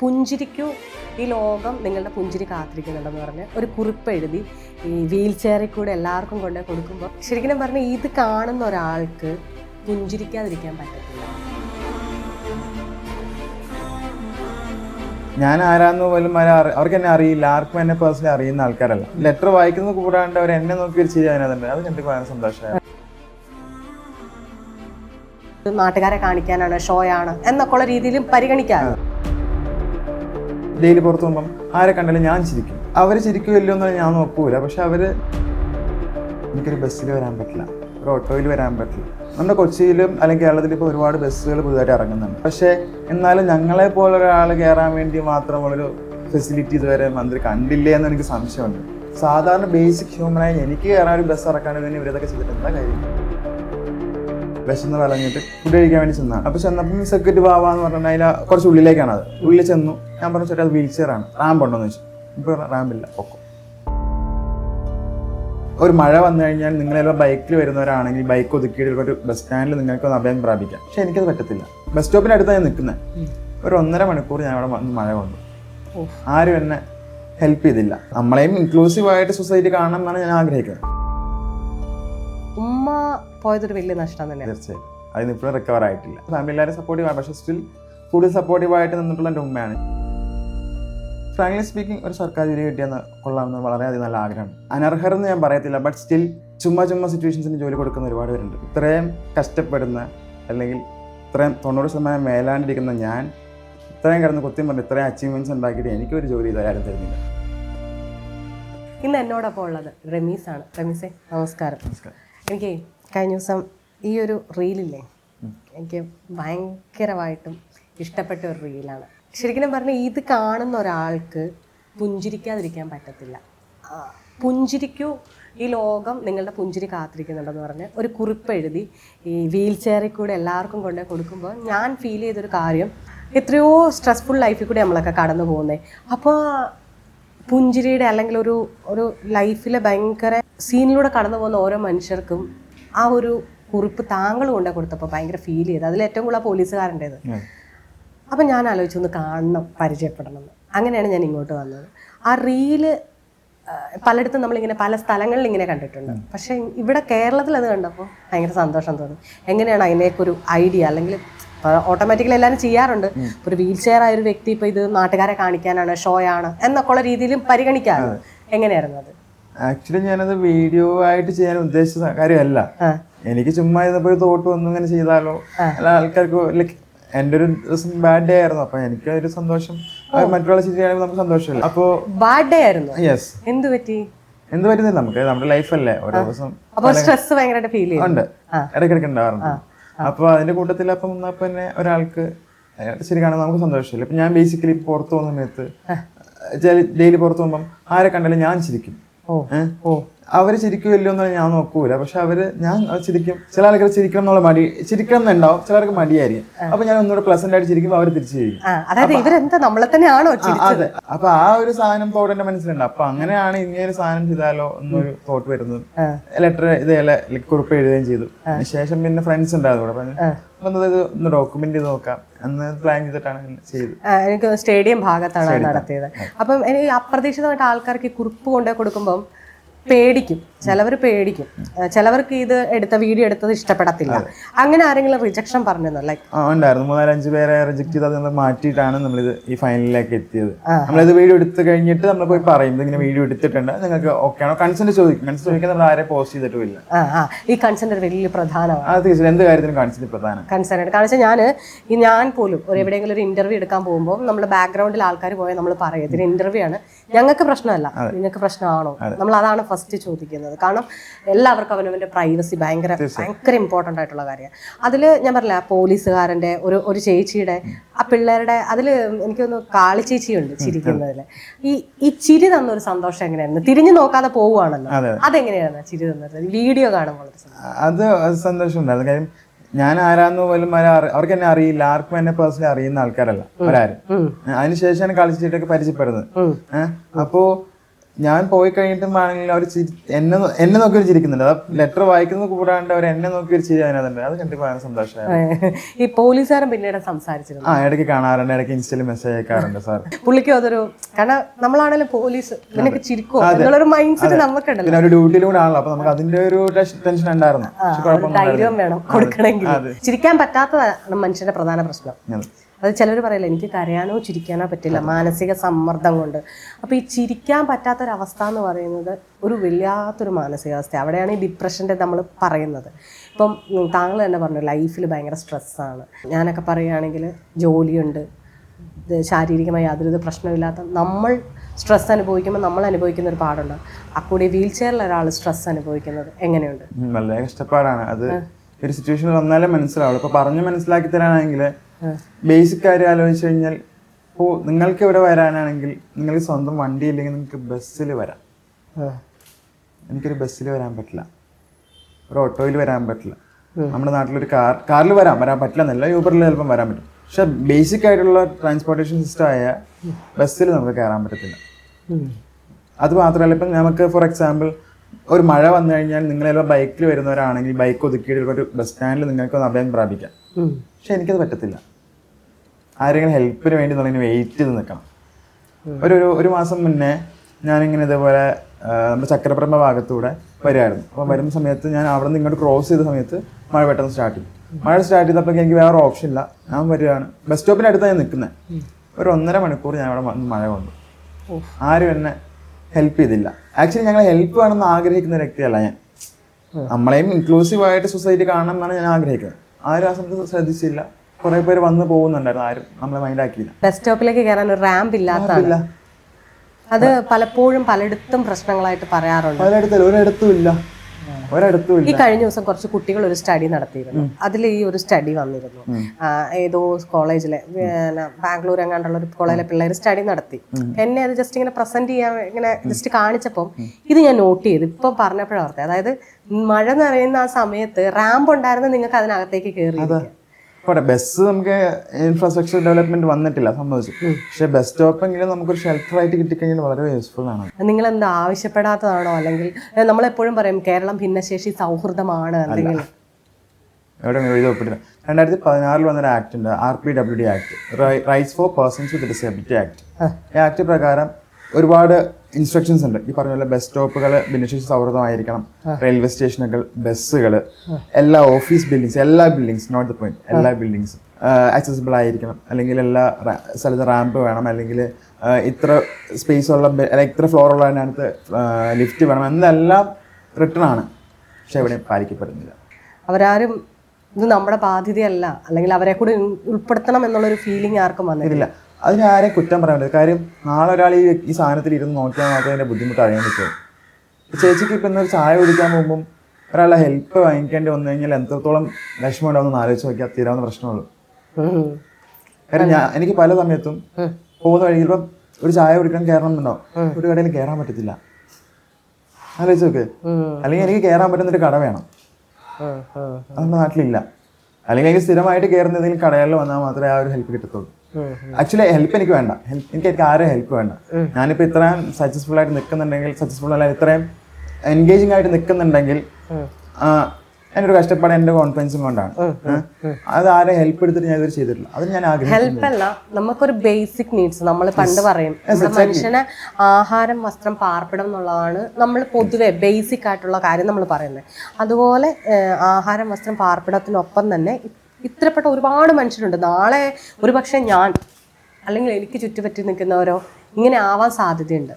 പുഞ്ചിരിക്കൂ. ഈ ലോകം നിങ്ങളുടെ പുഞ്ചിരി കാത്തിരിക്കുന്നുണ്ടെന്ന് പറഞ്ഞ് ഒരു കുറിപ്പ് എഴുതി ഈ വീൽ ചെയറിൽ കൂടെ എല്ലാവർക്കും കൊണ്ട് കൊടുക്കുമ്പോൾ ശരിക്കും പറഞ്ഞാൽ ഇത് കാണുന്ന ഒരാൾക്ക് പുഞ്ചിരിക്കാതിരിക്കാൻ പറ്റത്തില്ല. ഞാൻ ആരാന്ന് പോലും അവർക്ക് എന്നെ അറിയില്ല. ആർക്കും എന്നെ പേഴ്സണലി അറിയുന്ന ആൾക്കാരല്ല. ലെറ്റർ വായിക്കുന്നത് കൂടാണ്ട് അവർ എന്നെ നോക്കി ഒരു ചിരി അതിനകത്തുണ്ട്. അത് എനിക്ക് വളരെ സന്തോഷമായി. നാട്ടുകാരെ കാണിക്കാനാണ് ഷോയാണ് എന്നൊക്കെ ഉള്ള രീതിയിലും പരിഗണിക്കാറ് ഡെയിലി പുറത്ത് പോകുമ്പം ആരെ കണ്ടാലും ഞാൻ ചിരിക്കും. അവർ ചിരിക്കുമല്ലോ എന്ന് ഞാൻ നോക്കൂല പക്ഷെ അവർ എനിക്കൊരു ബസ്സിൽ വരാൻ പറ്റില്ല. ഒരു ഓട്ടോയിൽ വരാൻ പറ്റില്ല. നമ്മുടെ കൊച്ചിയിലും അല്ലെങ്കിൽ കേരളത്തിൽ ഇപ്പോൾ ഒരുപാട് ബസ്സുകൾ പുതുതായിട്ട് ഇറങ്ങുന്നുണ്ട്. പക്ഷേ എന്നാലും ഞങ്ങളെ പോലെ ഒരാൾ കയറാൻ വേണ്ടി മാത്രമുള്ളൊരു ഫെസിലിറ്റി ഇതുവരെ മന്ത്രി കണ്ടില്ലേ എന്ന് എനിക്ക് സംശയമുണ്ട്. സാധാരണ ബേസിക് ഹ്യൂമനായി എനിക്ക് കയറാൻ ഒരു ബസ് ഇറക്കാൻ തന്നെ ഇവരതൊക്കെ ചെയ്തിട്ട് കാര്യം? വിശന്ന് വിളഞ്ഞിട്ട് ഫുഡ് കഴിക്കാൻ വേണ്ടി ചെന്നാണ്. അപ്പൊ ചെന്നപ്പം സെക്യൂരിറ്റി വാവാന്ന് പറഞ്ഞാൽ അതിൽ കുറച്ച് ഉള്ളിലേക്കാണ് അത്. ഉള്ളിൽ ചെന്നു. ഞാൻ പറഞ്ഞു ചേട്ടാ അത് വീൽ ചെയർ ആണ്. റാമ്പ് ഉണ്ടോ? എന്ന് ചോദിച്ചു. ഇപ്പൊ റാമ്പില്ല ഒക്കെ ഒരു മഴ വന്നു കഴിഞ്ഞാൽ നിങ്ങളെല്ലാം ബൈക്കിൽ വരുന്നവരാണെങ്കിൽ ബൈക്ക് ഒതുക്കിയിട്ട് ഒരു ബസ് സ്റ്റാൻഡിൽ നിങ്ങൾക്ക് ഒന്ന് അഭയം പ്രാപിക്കാം. പക്ഷെ എനിക്കത് പറ്റത്തില്ല. ബസ് സ്റ്റോപ്പിന് അടുത്താണ് ഞാൻ നിൽക്കുന്നത് ഒരു ഒന്നര മണിക്കൂർ ഞാൻ അവിടെ വന്ന് മഴ കൊണ്ടു. ആരും എന്നെ ഹെൽപ്പ് ചെയ്തില്ല. നമ്മളെയും ഇൻക്ലൂസീവ് ആയിട്ട് സൊസൈറ്റി കാണണം എന്നാണ് ഞാൻ ആഗ്രഹിക്കുന്നത്. ഉമ്മ. പോയതൊരു വലിയ നഷ്ടം തന്നെയാണ്. തീർച്ചയായും. അതിന് ഇപ്പോഴും റിക്കവർ ആയിട്ടില്ല. ഫാമിലി എല്ലാവരും സപ്പോർട്ടീവ് ആണ്. പക്ഷേ സ്റ്റിൽ കൂടുതൽ സപ്പോർട്ടീവ് ആയിട്ട് നിന്നിട്ടുള്ള എന്റെ ഉമ്മയാണ്. ഫ്രാങ്ക്ലി സ്പീക്കിംഗ് ഒരു സർക്കാർ ജോലി കിട്ടിയെന്ന് കൊള്ളാമെന്ന് വളരെയധികം നല്ല ആഗ്രഹമാണ്. അനർഹർ എന്ന് ഞാൻ പറയത്തില്ല ബട്ട് സ്റ്റിൽ ചുമ്മാ ചുമ്മാ സിറ്റുവേഷൻസിന് ജോലി കൊടുക്കുന്ന ഒരുപാട് പേരുണ്ട്. ഇത്രയും കഷ്ടപ്പെടുന്ന അല്ലെങ്കിൽ ഇത്രയും തൊണ്ണൂറ് ശതമാനം മേലാണ്ടിരിക്കുന്ന ഞാൻ ഇത്രയും കിടന്ന് കുത്തിയും പറഞ്ഞ് ഇത്രയും അച്ചീവ്മെന്റ്സ് ഉണ്ടാക്കിയിട്ട് എനിക്കൊരു ജോലി ഇതാരും തരുന്നില്ല. ഇന്ന് എന്നോടൊപ്പം ഉള്ളത് റമീസ് ആണ് റമീസേ നമസ്കാരം. നമസ്കാരം. എനിക്ക് കഴിഞ്ഞ ദിവസം ഈ ഒരു റീലില്ലേ? എനിക്ക് ഭയങ്കരമായിട്ടും ഇഷ്ടപ്പെട്ട ഒരു റീലാണ്. ശരിക്കും പറഞ്ഞാൽ ഇത് കാണുന്ന ഒരാൾക്ക് പുഞ്ചിരിക്കാതിരിക്കാൻ പറ്റത്തില്ല. പുഞ്ചിരിക്കൂ. ഈ ലോകം നിങ്ങളുടെ പുഞ്ചിരി കാത്തിരിക്കുന്നുണ്ടെന്ന് പറഞ്ഞ് ഒരു കുറിപ്പ് എഴുതി ഈ വീൽ ചെയറിൽ കൂടെ എല്ലാവർക്കും കൊണ്ട് കൊടുക്കുമ്പോൾ ഞാൻ ഫീൽ ചെയ്തൊരു കാര്യം. എത്രയോ സ്ട്രെസ്ഫുൾ ലൈഫിൽ കൂടെ നമ്മളൊക്കെ കടന്നു പോകുന്നത് അപ്പോൾ പുഞ്ചിരിയുടെ അല്ലെങ്കിൽ ഒരു ഒരു ലൈഫിലെ ഭയങ്കര സീനിലൂടെ കടന്നു പോകുന്ന ഓരോ മനുഷ്യർക്കും ആ ഒരു കുറിപ്പ് താങ്കൾ കൊണ്ടേ കൊടുത്തപ്പോൾ ഭയങ്കര ഫീൽ ചെയ്ത്. അതിൽ ഏറ്റവും കൂടുതൽ പോലീസുകാരന്റേത്. അപ്പം ഞാൻ ആലോചിച്ചു ഒന്ന് കാണണം പരിചയപ്പെടണം എന്ന് അങ്ങനെയാണ് ഞാൻ ഇങ്ങോട്ട് വന്നത്. ആ റീൽ പലയിടത്തും നമ്മളിങ്ങനെ പല സ്ഥലങ്ങളിൽ ഇങ്ങനെ കണ്ടിട്ടുണ്ട്. പക്ഷേ ഇവിടെ കേരളത്തിൽ അത് കണ്ടപ്പോൾ ഭയങ്കര സന്തോഷം തോന്നി. എങ്ങനെയാണ് അതിനേക്ക് ഒരു ഐഡിയ അല്ലെങ്കിൽ ഓട്ടോമാറ്റിക്കലി എല്ലാവരും ചെയ്യാറുണ്ട്. ഒരു വീൽ ചെയർ ആയ ഒരു വ്യക്തി ഇപ്പോൾ ഇത് നാട്ടുകാരെ കാണിക്കാനാണ് ഷോയാണ് എന്നൊക്കെ ഉള്ള രീതിയിലും പരിഗണിക്കാറ് എങ്ങനെയായിരുന്നു അത്? ആക്ച്വലി ഞാനത് വീഡിയോ ആയിട്ട് ചെയ്യാൻ ഉദ്ദേശിച്ച കാര്യമല്ല. എനിക്ക് ചുമ്മാ ഇതിപ്പോ ഒരു തോട്ട് വന്നു ഇങ്ങനെ ചെയ്താലോ? അല്ല ആൾക്കാർക്ക് ലൈക്ക് എന്റെ ഒരു ദിവസം ബാഡ് ഡേ ആയിരുന്നു. അപ്പൊ എനിക്ക് ഒരു സന്തോഷം. മറ്റൊരാളെ മറ്റുള്ള ചിരിയാണെങ്കിൽ നമുക്ക് സന്തോഷമില്ല? അപ്പോ ബാഡ് ഡേ ആയിരുന്നു. യെസ് എന്ത് പറ്റി? എന്ത് പറ്റുന്നില്ല നമുക്ക് നമ്മുടെ ലൈഫല്ലേ ഓരോ ദിവസം സ്ട്രെസ് ഭയങ്കരമായിട്ട് ഫീൽ ഉണ്ട്. ഇടയ്ക്കിടയ്ക്ക് ഉണ്ടാവാറുണ്ട്. അപ്പൊ അതിന്റെ കൂട്ടത്തിൽ അപ്പം വന്നപ്പോ തന്നെ ഒരാൾക്ക് ശരി കാണാൻ നമുക്ക് സന്തോഷമില്ല. ഇപ്പൊ ഞാൻ ബേസിക്കലി പുറത്തു പോകുന്ന സമയത്ത് ഡെയിലി പുറത്തു പോകുമ്പോൾ ആരെ കണ്ടാലും ഞാൻ ചിരിക്കും. അവർ ചിരിക്കുമല്ലോ എന്ന് ഞാൻ നോക്കൂല. പക്ഷെ അവർ ഞാൻ ചിരിക്കും. ചില ആൾക്കാർ ചിരിക്കണം എന്നുള്ള മടി ചിരിക്കണം എന്നുണ്ടാവും. ചിലർക്ക് മടിയായിരിക്കും. അപ്പൊ ഞാൻ ഒന്നുകൂടെ പ്ലസന്റ് ആയിട്ട് ചിരിക്കുമ്പോൾ അവർ തിരിച്ചു ചിരിക്കും. അതായത് ഇവരെന്താ നമ്മളെ തന്നെയാണോ അതെ. അപ്പൊ ആ ഒരു സാധനം തോട്ട് എന്റെ മനസ്സിലുണ്ട്. അപ്പൊ അങ്ങനെയാണ് ഇങ്ങനെ ഒരു സാധനം ചെയ്താലോ എന്നൊരു തോട്ട് വരുന്നത്. ലെറ്റർ ഇതേലെ കുറിപ്പ് എഴുതുകയും ചെയ്തു. ശേഷം പിന്നെ ഫ്രണ്ട്സ് ഉണ്ടായിരുന്നു. ഇത് ഒന്ന് ഡോക്യുമെന്റ് നോക്കാം. എന്ന് പ്ലാൻ ചെയ്തിട്ടാണ് ചെയ്തത്. എനിക്ക് സ്റ്റേഡിയം ഭാഗത്താണ് നടത്തിയത്. അപ്പം എനിക്ക് അപ്രതീക്ഷിതമായിട്ട് ആൾക്കാർക്ക് കുറിപ്പ് കൊണ്ടുപോയി കൊടുക്കുമ്പം പേടിക്കും. ചിലവർ പേടിക്കും. ചിലവർക്ക് ഇത് എടുത്ത വീഡിയോ എടുത്തത് ഇഷ്ടപ്പെടത്തില്ല. അങ്ങനെ ആരെങ്കിലും റിജക്ഷൻ പറഞ്ഞോ ലൈക്ക് ആ ഉണ്ടായിരുന്നു. മൂന്നാലഞ്ച് പേരെ റിജക്ട് ചെയ്ത് അത് മാറ്റിയിട്ടാണ് നമ്മളിത് ഈ ഫൈനലിലേക്ക് എത്തിയത്. നമ്മളിത് വീഡിയോ എടുത്തു കഴിഞ്ഞിട്ട് നമ്മൾ പോയി പറയുന്നത് ഇങ്ങനെ വീഡിയോ എടുത്തിട്ടുണ്ട്. നിങ്ങൾക്ക് ഓക്കെ ആണോ? കൺസെന്റ് ചോദിക്കും. കൺസെന്റ് ചോദിക്കാൻ നമ്മൾ ആരെ പോസ്റ്റ് ചെയ്തിട്ടുമില്ല. ഈ കൺസെന്റ് വലിയ പ്രധാനമാണ്. തീർച്ചയായും. എന്ത് കാര്യത്തിനും കൺസെന്റ് പ്രധാനം. കൺസെന്റ് ആണ്. കാരണം വെച്ചാൽ ഞാൻ ഈ ഞാൻ പോലും ഒരു എവിടെയെങ്കിലും ഒരു ഇന്റർവ്യൂ എടുക്കാൻ പോകുമ്പോൾ നമ്മുടെ ബാക്ക്ഗ്രൗണ്ടിൽ ആൾക്കാർ പോയാൽ നമ്മൾ പറയും. ഇതിന് ഇന്റർവ്യൂ ആണ്. ഞങ്ങൾക്ക് പ്രശ്നമല്ല. നിങ്ങൾക്ക് പ്രശ്നമാണോ? നമ്മൾ അതാണ് ഫസ്റ്റ് ചോദിക്കുന്നത്. കാരണം എല്ലാവർക്കും അവനവന്റെ പ്രൈവസി ഭയങ്കര ഭയങ്കര ഇമ്പോർട്ടന്റ് ആയിട്ടുള്ള കാര്യമാണ്. അതിൽ ഞാൻ പറഞ്ഞില്ല പോലീസുകാരന്റെ ഒരു ഒരു ചേച്ചിയുടെ ആ പിള്ളേരുടെ അതിൽ എനിക്കൊന്ന് കാളി ചേച്ചിയുണ്ട് ചിരിക്കുന്നതിൽ ഈ ഈ ചിരി തന്നൊരു സന്തോഷം എങ്ങനെയായിരുന്നു? തിരിഞ്ഞു നോക്കാതെ പോവുകയാണല്ലോ. അതെ. അതെങ്ങനെയായിരുന്നു ചിരി തന്നത്? വീഡിയോ കാണുമ്പോൾ അത് അത് സന്തോഷം ഉണ്ടായിരുന്നു. കാര്യം ഞാൻ ആരാന്ന് പോലും അവർക്ക് എന്നെ അറിയില്ല. ആർക്കും എന്നെ പേഴ്സണലി അറിയുന്ന ആൾക്കാരല്ല. ഒരാരും. അതിനുശേഷമാണ് കളിച്ചിട്ടൊക്കെ പരിചയപ്പെടുന്നത്. അപ്പോ ഞാൻ പോയി കഴിഞ്ഞിട്ടും ആണെങ്കിലും അവർ എന്നെ എന്നെ നോക്കി ഒരു ചിരിക്കുന്നുണ്ട്. ലെറ്റർ വായിക്കുന്നത് കൂടാണ്ട് അവർ എന്നെ നോക്കി ഒരു ചിരി അതിനകത്തുണ്ട്. അത് കണ്ടിട്ട് ഭയങ്കര സന്തോഷമായിരുന്നു ഈ പോലീസുകാരൻ പിന്നീട് സംസാരിച്ചിരുന്നു? ആ ഇടയ്ക്ക് കാണാറുണ്ട്. ഇടയ്ക്ക് ഇൻസ്റ്റയിൽ മെസ്സേജ് അയക്കാറുണ്ട് സാർ പുള്ളിക്കും അതൊരു കാരണം നമ്മളാണെങ്കിലും പോലീസ് നിനക്ക് ചിരിക്കോ എന്നുള്ളൊരു മൈൻഡ് സെറ്റ് നമുക്കുണ്ടല്ലോ പിന്നെ ഒരു ഡ്യൂട്ടിയിലൂടെ ആണല്ലോ. അപ്പൊ നമുക്ക് അതിന്റെ ഒരു ടെൻഷൻ ഉണ്ടായിരുന്നു. ധൈര്യം വേണം കൊടുക്കണമെങ്കിൽ. ചിരിക്കാൻ പറ്റാത്തതാണ് മനുഷ്യന്റെ പ്രധാന പ്രശ്നം. അത് ചിലർ പറയില്ല എനിക്ക് കരയാനോ ചിരിക്കാനോ പറ്റില്ല മാനസിക സമ്മർദ്ദം കൊണ്ട്. അപ്പോൾ ഈ ചിരിക്കാൻ പറ്റാത്തൊരവസ്ഥ എന്ന് പറയുന്നത് ഒരു വല്ലാത്തൊരു മാനസികാവസ്ഥ അവിടെയാണ് ഈ ഡിപ്രഷന്റെ നമ്മൾ പറയുന്നത്. ഇപ്പം താങ്കൾ തന്നെ പറഞ്ഞു ലൈഫിൽ ഭയങ്കര സ്ട്രെസ്സാണ്. ഞാനൊക്കെ പറയുകയാണെങ്കിൽ ജോലിയുണ്ട് ശാരീരികമായി യാതൊരു പ്രശ്നമില്ലാത്ത നമ്മൾ സ്ട്രെസ് അനുഭവിക്കുമ്പോൾ നമ്മൾ അനുഭവിക്കുന്ന ഒരു പാടുണ്ട്. അക്കൂടി വീൽ ചെയറിൽ ഒരാൾ സ്ട്രെസ് അനുഭവിക്കുന്നത് എങ്ങനെയുണ്ട്? നല്ല വളരെ കഷ്ടപ്പാടാണ്. അത് ഒരു സിറ്റുവേഷൻ വന്നാലേ മനസ്സിലാവുള്ളൂ. ഇപ്പോൾ പറഞ്ഞ് മനസ്സിലാക്കി തരാനാണെങ്കിൽ ബേസിക് കാര്യം ആലോചിച്ച് കഴിഞ്ഞാൽ ഇപ്പോൾ നിങ്ങൾക്ക് ഇവിടെ വരാനാണെങ്കിൽ നിങ്ങൾക്ക് സ്വന്തം വണ്ടി ഇല്ലെങ്കിൽ നിങ്ങൾക്ക് ബസ്സിൽ വരാം. എനിക്കൊരു ബസ്സിൽ വരാൻ പറ്റില്ല. ഒരു ഓട്ടോയിൽ വരാൻ പറ്റില്ല. നമ്മുടെ നാട്ടിലൊരു കാർ കാറിൽ വരാം. വരാൻ പറ്റില്ല. എന്നല്ല യൂബറിൽ ചിലപ്പം വരാൻ പറ്റും. പക്ഷെ ബേസിക് ആയിട്ടുള്ള ട്രാൻസ്പോർട്ടേഷൻ സിസ്റ്റം ആയ ബസ്സിൽ നമുക്ക് കയറാൻ പറ്റത്തില്ല. അത് മാത്രമല്ല ഇപ്പം നമുക്ക് ഫോർ എക്സാമ്പിൾ ഒരു മഴ വന്നു കഴിഞ്ഞാൽ നിങ്ങൾ ചിലപ്പോൾ ബൈക്കിൽ വരുന്നവരാണെങ്കിൽ ബൈക്ക് ഒതുക്കിയിട്ട് ഒരു ബസ് സ്റ്റാൻഡിൽ നിങ്ങൾക്ക് അഭയം പ്രാപിക്കാം. പക്ഷെ എനിക്കത് പറ്റത്തില്ല. ആരെങ്കിലും ഹെൽപ്പിന് വേണ്ടി എന്നുള്ളതിന് വെയിറ്റ് ചെയ്ത് നിൽക്കണം ഒരു ഒരു ഒരു മാസം മുന്നേ ഞാനിങ്ങനെ ഇതേപോലെ നമ്മുടെ ചക്രപ്രമ ഭാഗത്തൂടെ വരുമായിരുന്നു അപ്പം വരുന്ന സമയത്ത് ഞാൻ അവിടെ നിന്ന് ഇങ്ങോട്ട് ക്രോസ് ചെയ്ത സമയത്ത് മഴ പെട്ടെന്ന് സ്റ്റാർട്ട് ചെയ്തു. മഴ സ്റ്റാർട്ട് ചെയ്തപ്പോൾ എനിക്ക് വേറെ ഓപ്ഷൻ ഇല്ല. ഞാൻ വരികയാണ്. ബസ് സ്റ്റോപ്പിന്റെ അടുത്താണ് ഞാൻ നിൽക്കുന്നത് ഒരു ഒന്നര മണിക്കൂർ ഞാൻ അവിടെ വന്ന് മഴ കൊണ്ടു. ആരും എന്നെ ഹെൽപ്പ് ചെയ്തില്ല. ആക്ച്വലി ഞങ്ങൾ ഹെൽപ്പ് വേണമെന്ന് ആഗ്രഹിക്കുന്ന ഒരു വ്യക്തിയല്ല ഞാൻ. നമ്മളെയും ഇൻക്ലൂസീവ് ആയിട്ട് സൊസൈറ്റി കാണണം എന്നാണ് ഞാൻ ആഗ്രഹിക്കുന്നത്. ആരും ആ സമയത്ത് ശ്രദ്ധിച്ചില്ല. കുറെ പേര് വന്ന് പോകുന്നുണ്ടായിരുന്നു. ആരും നമ്മളെ മൈൻഡ് ആക്കിയില്ല. ബസ് സ്റ്റോപ്പിലേക്ക് കയറാൻ ഒരു റാമ്പ് ഇല്ലാത്തതാണ്. അത് പലപ്പോഴും പലയിടത്തും പ്രശ്നങ്ങളായിട്ട് പറയാറുണ്ട്. പലയിടത്തും ഒരിടത്തും ഇല്ല. ഈ കഴിഞ്ഞ ദിവസം കുറച്ച് കുട്ടികൾ ഒരു സ്റ്റഡി നടത്തിയിരുന്നു. അതിൽ ഈ ഒരു സ്റ്റഡി വന്നിരുന്നു. ഏതോ കോളേജിലെ ബാംഗ്ലൂർ എങ്ങാണ്ടുള്ള ഒരു കോളേജിലെ പിള്ളേർ സ്റ്റഡി നടത്തി. എന്നെ അത് ജസ്റ്റ് ഇങ്ങനെ പ്രസന്റ് ചെയ്യാൻ ഇങ്ങനെ ജസ്റ്റ് കാണിച്ചപ്പം ഇത് ഞാൻ നോട്ട് ചെയ്തു. ഇപ്പം പറഞ്ഞപ്പോഴാണ് അതായത് മഴ നിറയുന്ന ആ സമയത്ത് റാമ്പ് ഉണ്ടായിരുന്ന നിങ്ങൾക്ക് അതിനകത്തേക്ക് കയറി പോട്ടെ ബസ് നമുക്ക് ഇൻഫ്രാസ്ട്രക്ചർ ഡെവലപ്മെന്റ് വന്നിട്ടില്ല സംഭവിച്ചു പക്ഷെ ബസ് സ്റ്റോപ്പെങ്കിലും നമുക്കൊരു ഷെൽട്ടർ ആയിട്ട് കിട്ടിക്കഴിഞ്ഞാൽ വളരെ യൂസ്ഫുൾ ആണ്. നിങ്ങൾ എന്താ ആവശ്യപ്പെടാത്തതാണോ? അല്ലെങ്കിൽ നമ്മൾ നമ്മളെപ്പോഴും പറയും കേരളം ഭിന്നശേഷി സൗഹൃദമാണ് അല്ലെങ്കിൽ എവിടെ എഴുതി ഒപ്പിട്ടില്ല. രണ്ടായിരത്തി പതിനാറിൽ വന്നൊരു ആക്ട് ഉണ്ട് R P W D act rights for persons with disability act ഈ ആക്ട് പ്രകാരം ഒരുപാട് ഇൻസ്ട്രക്ഷൻസ് ഉണ്ട്. ഈ പറഞ്ഞ പോലെ ബസ് സ്റ്റോപ്പുകൾ ഭിന്നശേഷി സൗഹൃദമായിരിക്കണം റെയിൽവേ സ്റ്റേഷനുകൾ ബസ്സുകൾ എല്ലാ ഓഫീസ് ബിൽഡിങ്സ് എല്ലാ ബിൽഡിങ്സ് നോട്ട് ദ പോയിന്റ് എല്ലാ ബിൽഡിങ്സും ആക്സസിബിൾ ആയിരിക്കണം. അല്ലെങ്കിൽ എല്ലാ സ്ഥലത്ത് റാമ്പ് വേണം. അല്ലെങ്കിൽ ഇത്ര സ്പേസ് ഉള്ള ഇത്ര ഫ്ലോർ ഉള്ളതിനകത്ത് ലിഫ്റ്റ് വേണം. എന്നെല്ലാം റിട്ടേൺ ആണ്. പക്ഷെ എവിടെയും പാലിക്കപ്പെടുന്നില്ല. അവരാരും ഇത് നമ്മുടെ ബാധ്യതയല്ല. അല്ലെങ്കിൽ അവരെ കൂടി ഉൾ- ഉൾപ്പെടുത്തണം എന്നുള്ളൊരു ഫീലിംഗ് ആർക്കും വന്നിട്ടില്ല. ഇല്ല അതിന് ആരെയും കുറ്റം പറയാൻ പറ്റില്ല. കാര്യം നാളെ ഒരാൾ ഈ ഈ സാധനത്തിൽ ഇരുന്ന് നോക്കിയാൽ മാത്രമേ അതിന്റെ ബുദ്ധിമുട്ട് അറിയാൻ പറ്റുള്ളൂ ചേച്ചിക്ക് ഇപ്പം ഇന്നൊരു ചായ കുടിക്കാൻ പോകുമ്പം ഒരാളെ ഹെൽപ്പ് വാങ്ങിക്കേണ്ടി വന്നു കഴിഞ്ഞാൽ എത്രത്തോളം വിഷമം ഉണ്ടാവുന്ന ആലോചിച്ച് നോക്കിയാൽ തീരാവുന്ന പ്രശ്നമുള്ളൂ. കാര്യം കാരണം ഞാൻ എനിക്ക് പല സമയത്തും പോകുന്ന വഴി ഇപ്പം ഒരു ചായ കുടിക്കാൻ കയറണം എന്നുണ്ടാവും ഒരു കടയിൽ കയറാൻ പറ്റത്തില്ല. ആലോചിച്ച് നോക്ക്. അല്ലെങ്കിൽ എനിക്ക് കയറാൻ പറ്റുന്ന ഒരു കട വേണം. നമ്മുടെ നാട്ടിലില്ല. അല്ലെങ്കിൽ എനിക്ക് സ്ഥിരമായിട്ട് കയറുന്ന ഏതെങ്കിലും കടകളിൽ വന്നാൽ മാത്രമേ ആ ഒരു ഹെൽപ്പ് കിട്ടത്തുള്ളൂ. ആക്ച്വലി ഹെൽപ്പ് എനിക്ക് വേണ്ട. എനിക്ക് എനിക്ക് ആരും ഹെൽപ്പ് വേണ്ട. ഞാനിപ്പോൾ ഇത്രയും സക്സസ്ഫുൾ ആയിട്ട് നിൽക്കുന്നുണ്ടെങ്കിൽ സക്സസ്ഫുൾ അല്ല ഇത്രയും എൻഗേജിങ് ആയിട്ട് നിൽക്കുന്നുണ്ടെങ്കിൽ എന്റെ എന്റെ ഒരു കഷ്ടപ്പാട് എന്റെ കോൺഫിഡൻസും കൊണ്ടാണ്. അത് ആരെ ഹെൽപ്പ് എടുത്തിട്ട് ഞാൻ ഇതുവരെ ചെയ്തിട്ടില്ല. അത് ഞാൻ ഹെൽപ്പ് അല്ല നമുക്കൊരു ബേസിക് നീഡ്സ് നമ്മൾ പണ്ട് പറയും മനുഷ്യനെ ആഹാരം വസ്ത്രം പാർപ്പിടം എന്നുള്ളതാണ് നമ്മൾ പൊതുവെ ബേസിക് ആയിട്ടുള്ള കാര്യം നമ്മൾ പറയുന്നത്. അതുപോലെ ആഹാരം വസ്ത്രം പാർപ്പിടത്തിനൊപ്പം തന്നെ ഇത്രപ്പെട്ട ഒരുപാട് മനുഷ്യരുണ്ട്. നാളെ ഒരുപക്ഷെ ഞാൻ അല്ലെങ്കിൽ എനിക്ക് ചുറ്റുപറ്റി നിൽക്കുന്നവരോ ഇങ്ങനെ ആവാൻ സാധ്യതയുണ്ട്.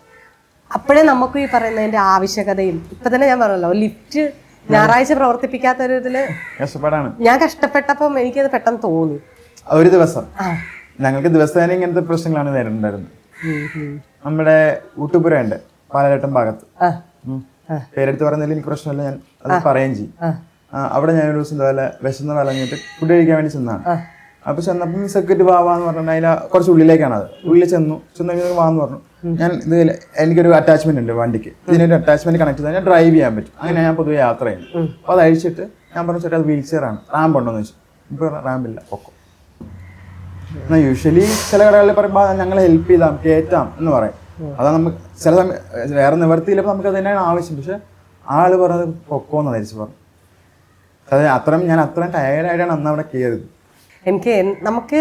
അപ്പോഴേ നമുക്ക് ഈ പറയുന്നതിന്റെ ആവശ്യകതയും ഇപ്പൊ തന്നെ ഞാൻ പറഞ്ഞല്ലോ ലിഫ്റ്റ് ഞായറാഴ്ച പ്രവർത്തിപ്പിക്കാത്ത ഒരു ഇതിൽ കഷ്ടപ്പാടാണ്. ഞാൻ കഷ്ടപ്പെട്ടപ്പം എനിക്കത് പെട്ടെന്ന് തോന്നി. ഒരു ദിവസം. ഞങ്ങൾക്ക് ദിവസേന ഇങ്ങനത്തെ പ്രശ്നങ്ങളാണ് ഉം. നമ്മുടെ ഊട്ടുപുര ഉണ്ട് പാലഘട്ടം ഭാഗത്ത്. പേരെടുത്ത് പറഞ്ഞതിൽ എനിക്ക് പ്രശ്നമില്ല ഞാൻ അത് പറയുകയും ചെയ്യും. അവിടെ ഞാൻ ഒരു ദിവസം ഇതുപോലെ വിശന്ന് വലഞ്ഞിട്ട് ഫുഡ് കഴിക്കാൻ വേണ്ടി ചെന്നാണ് അപ്പൊ ചെന്നപ്പം സെക്യൂരിറ്റി വാവാന്ന് പറഞ്ഞാൽ അതിൽ കുറച്ച് ഉള്ളിലേക്കാണ് അത്. ഉള്ളിൽ ചെന്നു. ചെന്ന് കഴിഞ്ഞാൽ വാന്ന് പറഞ്ഞു. ഞാൻ ഇത് എനിക്കൊരു അറ്റാച്ച്മെന്റ് ഉണ്ട് വണ്ടിക്ക്. ഇതിനൊരു അറ്റാച്ച്മെന്റ് കണക്ട് ചെയ്താൽ ഞാൻ ഡ്രൈവ് ചെയ്യാൻ പറ്റും. അങ്ങനെ ഞാൻ പൊതുവെ യാത്ര ചെയ്യുന്നു. അപ്പോൾ അത് അഴിച്ചിട്ട് ഞാൻ പറഞ്ഞു ചേട്ടാ അത് വീൽ ചെയർ ആണ്. റാമ്പ് ഉണ്ടോ എന്ന് ചോദിച്ചു. ഇപ്പോൾ റാമ്പില്ല പൊക്കോ. എന്നാൽ യൂഷ്വലി ചില കടകളിൽ പറയുമ്പോൾ ഞങ്ങളെ ഹെൽപ്പ് ചെയ്താം കയറ്റാം എന്ന് പറയും. അതാ നമുക്ക് ചില സമയം വേറെ നിവർത്തിയില്ലപ്പോൾ നമുക്ക് അത് തന്നെയാണ് ആവശ്യം. പക്ഷെ ആൾ പറഞ്ഞത് പൊക്കോന്ന് തിരിച്ചു പറഞ്ഞു അത് അത്രയും ഞാൻ അത്രയും ടയർഡായിട്ടാണ് അന്ന് അവിടെ കയറിയത്. എനിക്ക് നമുക്ക്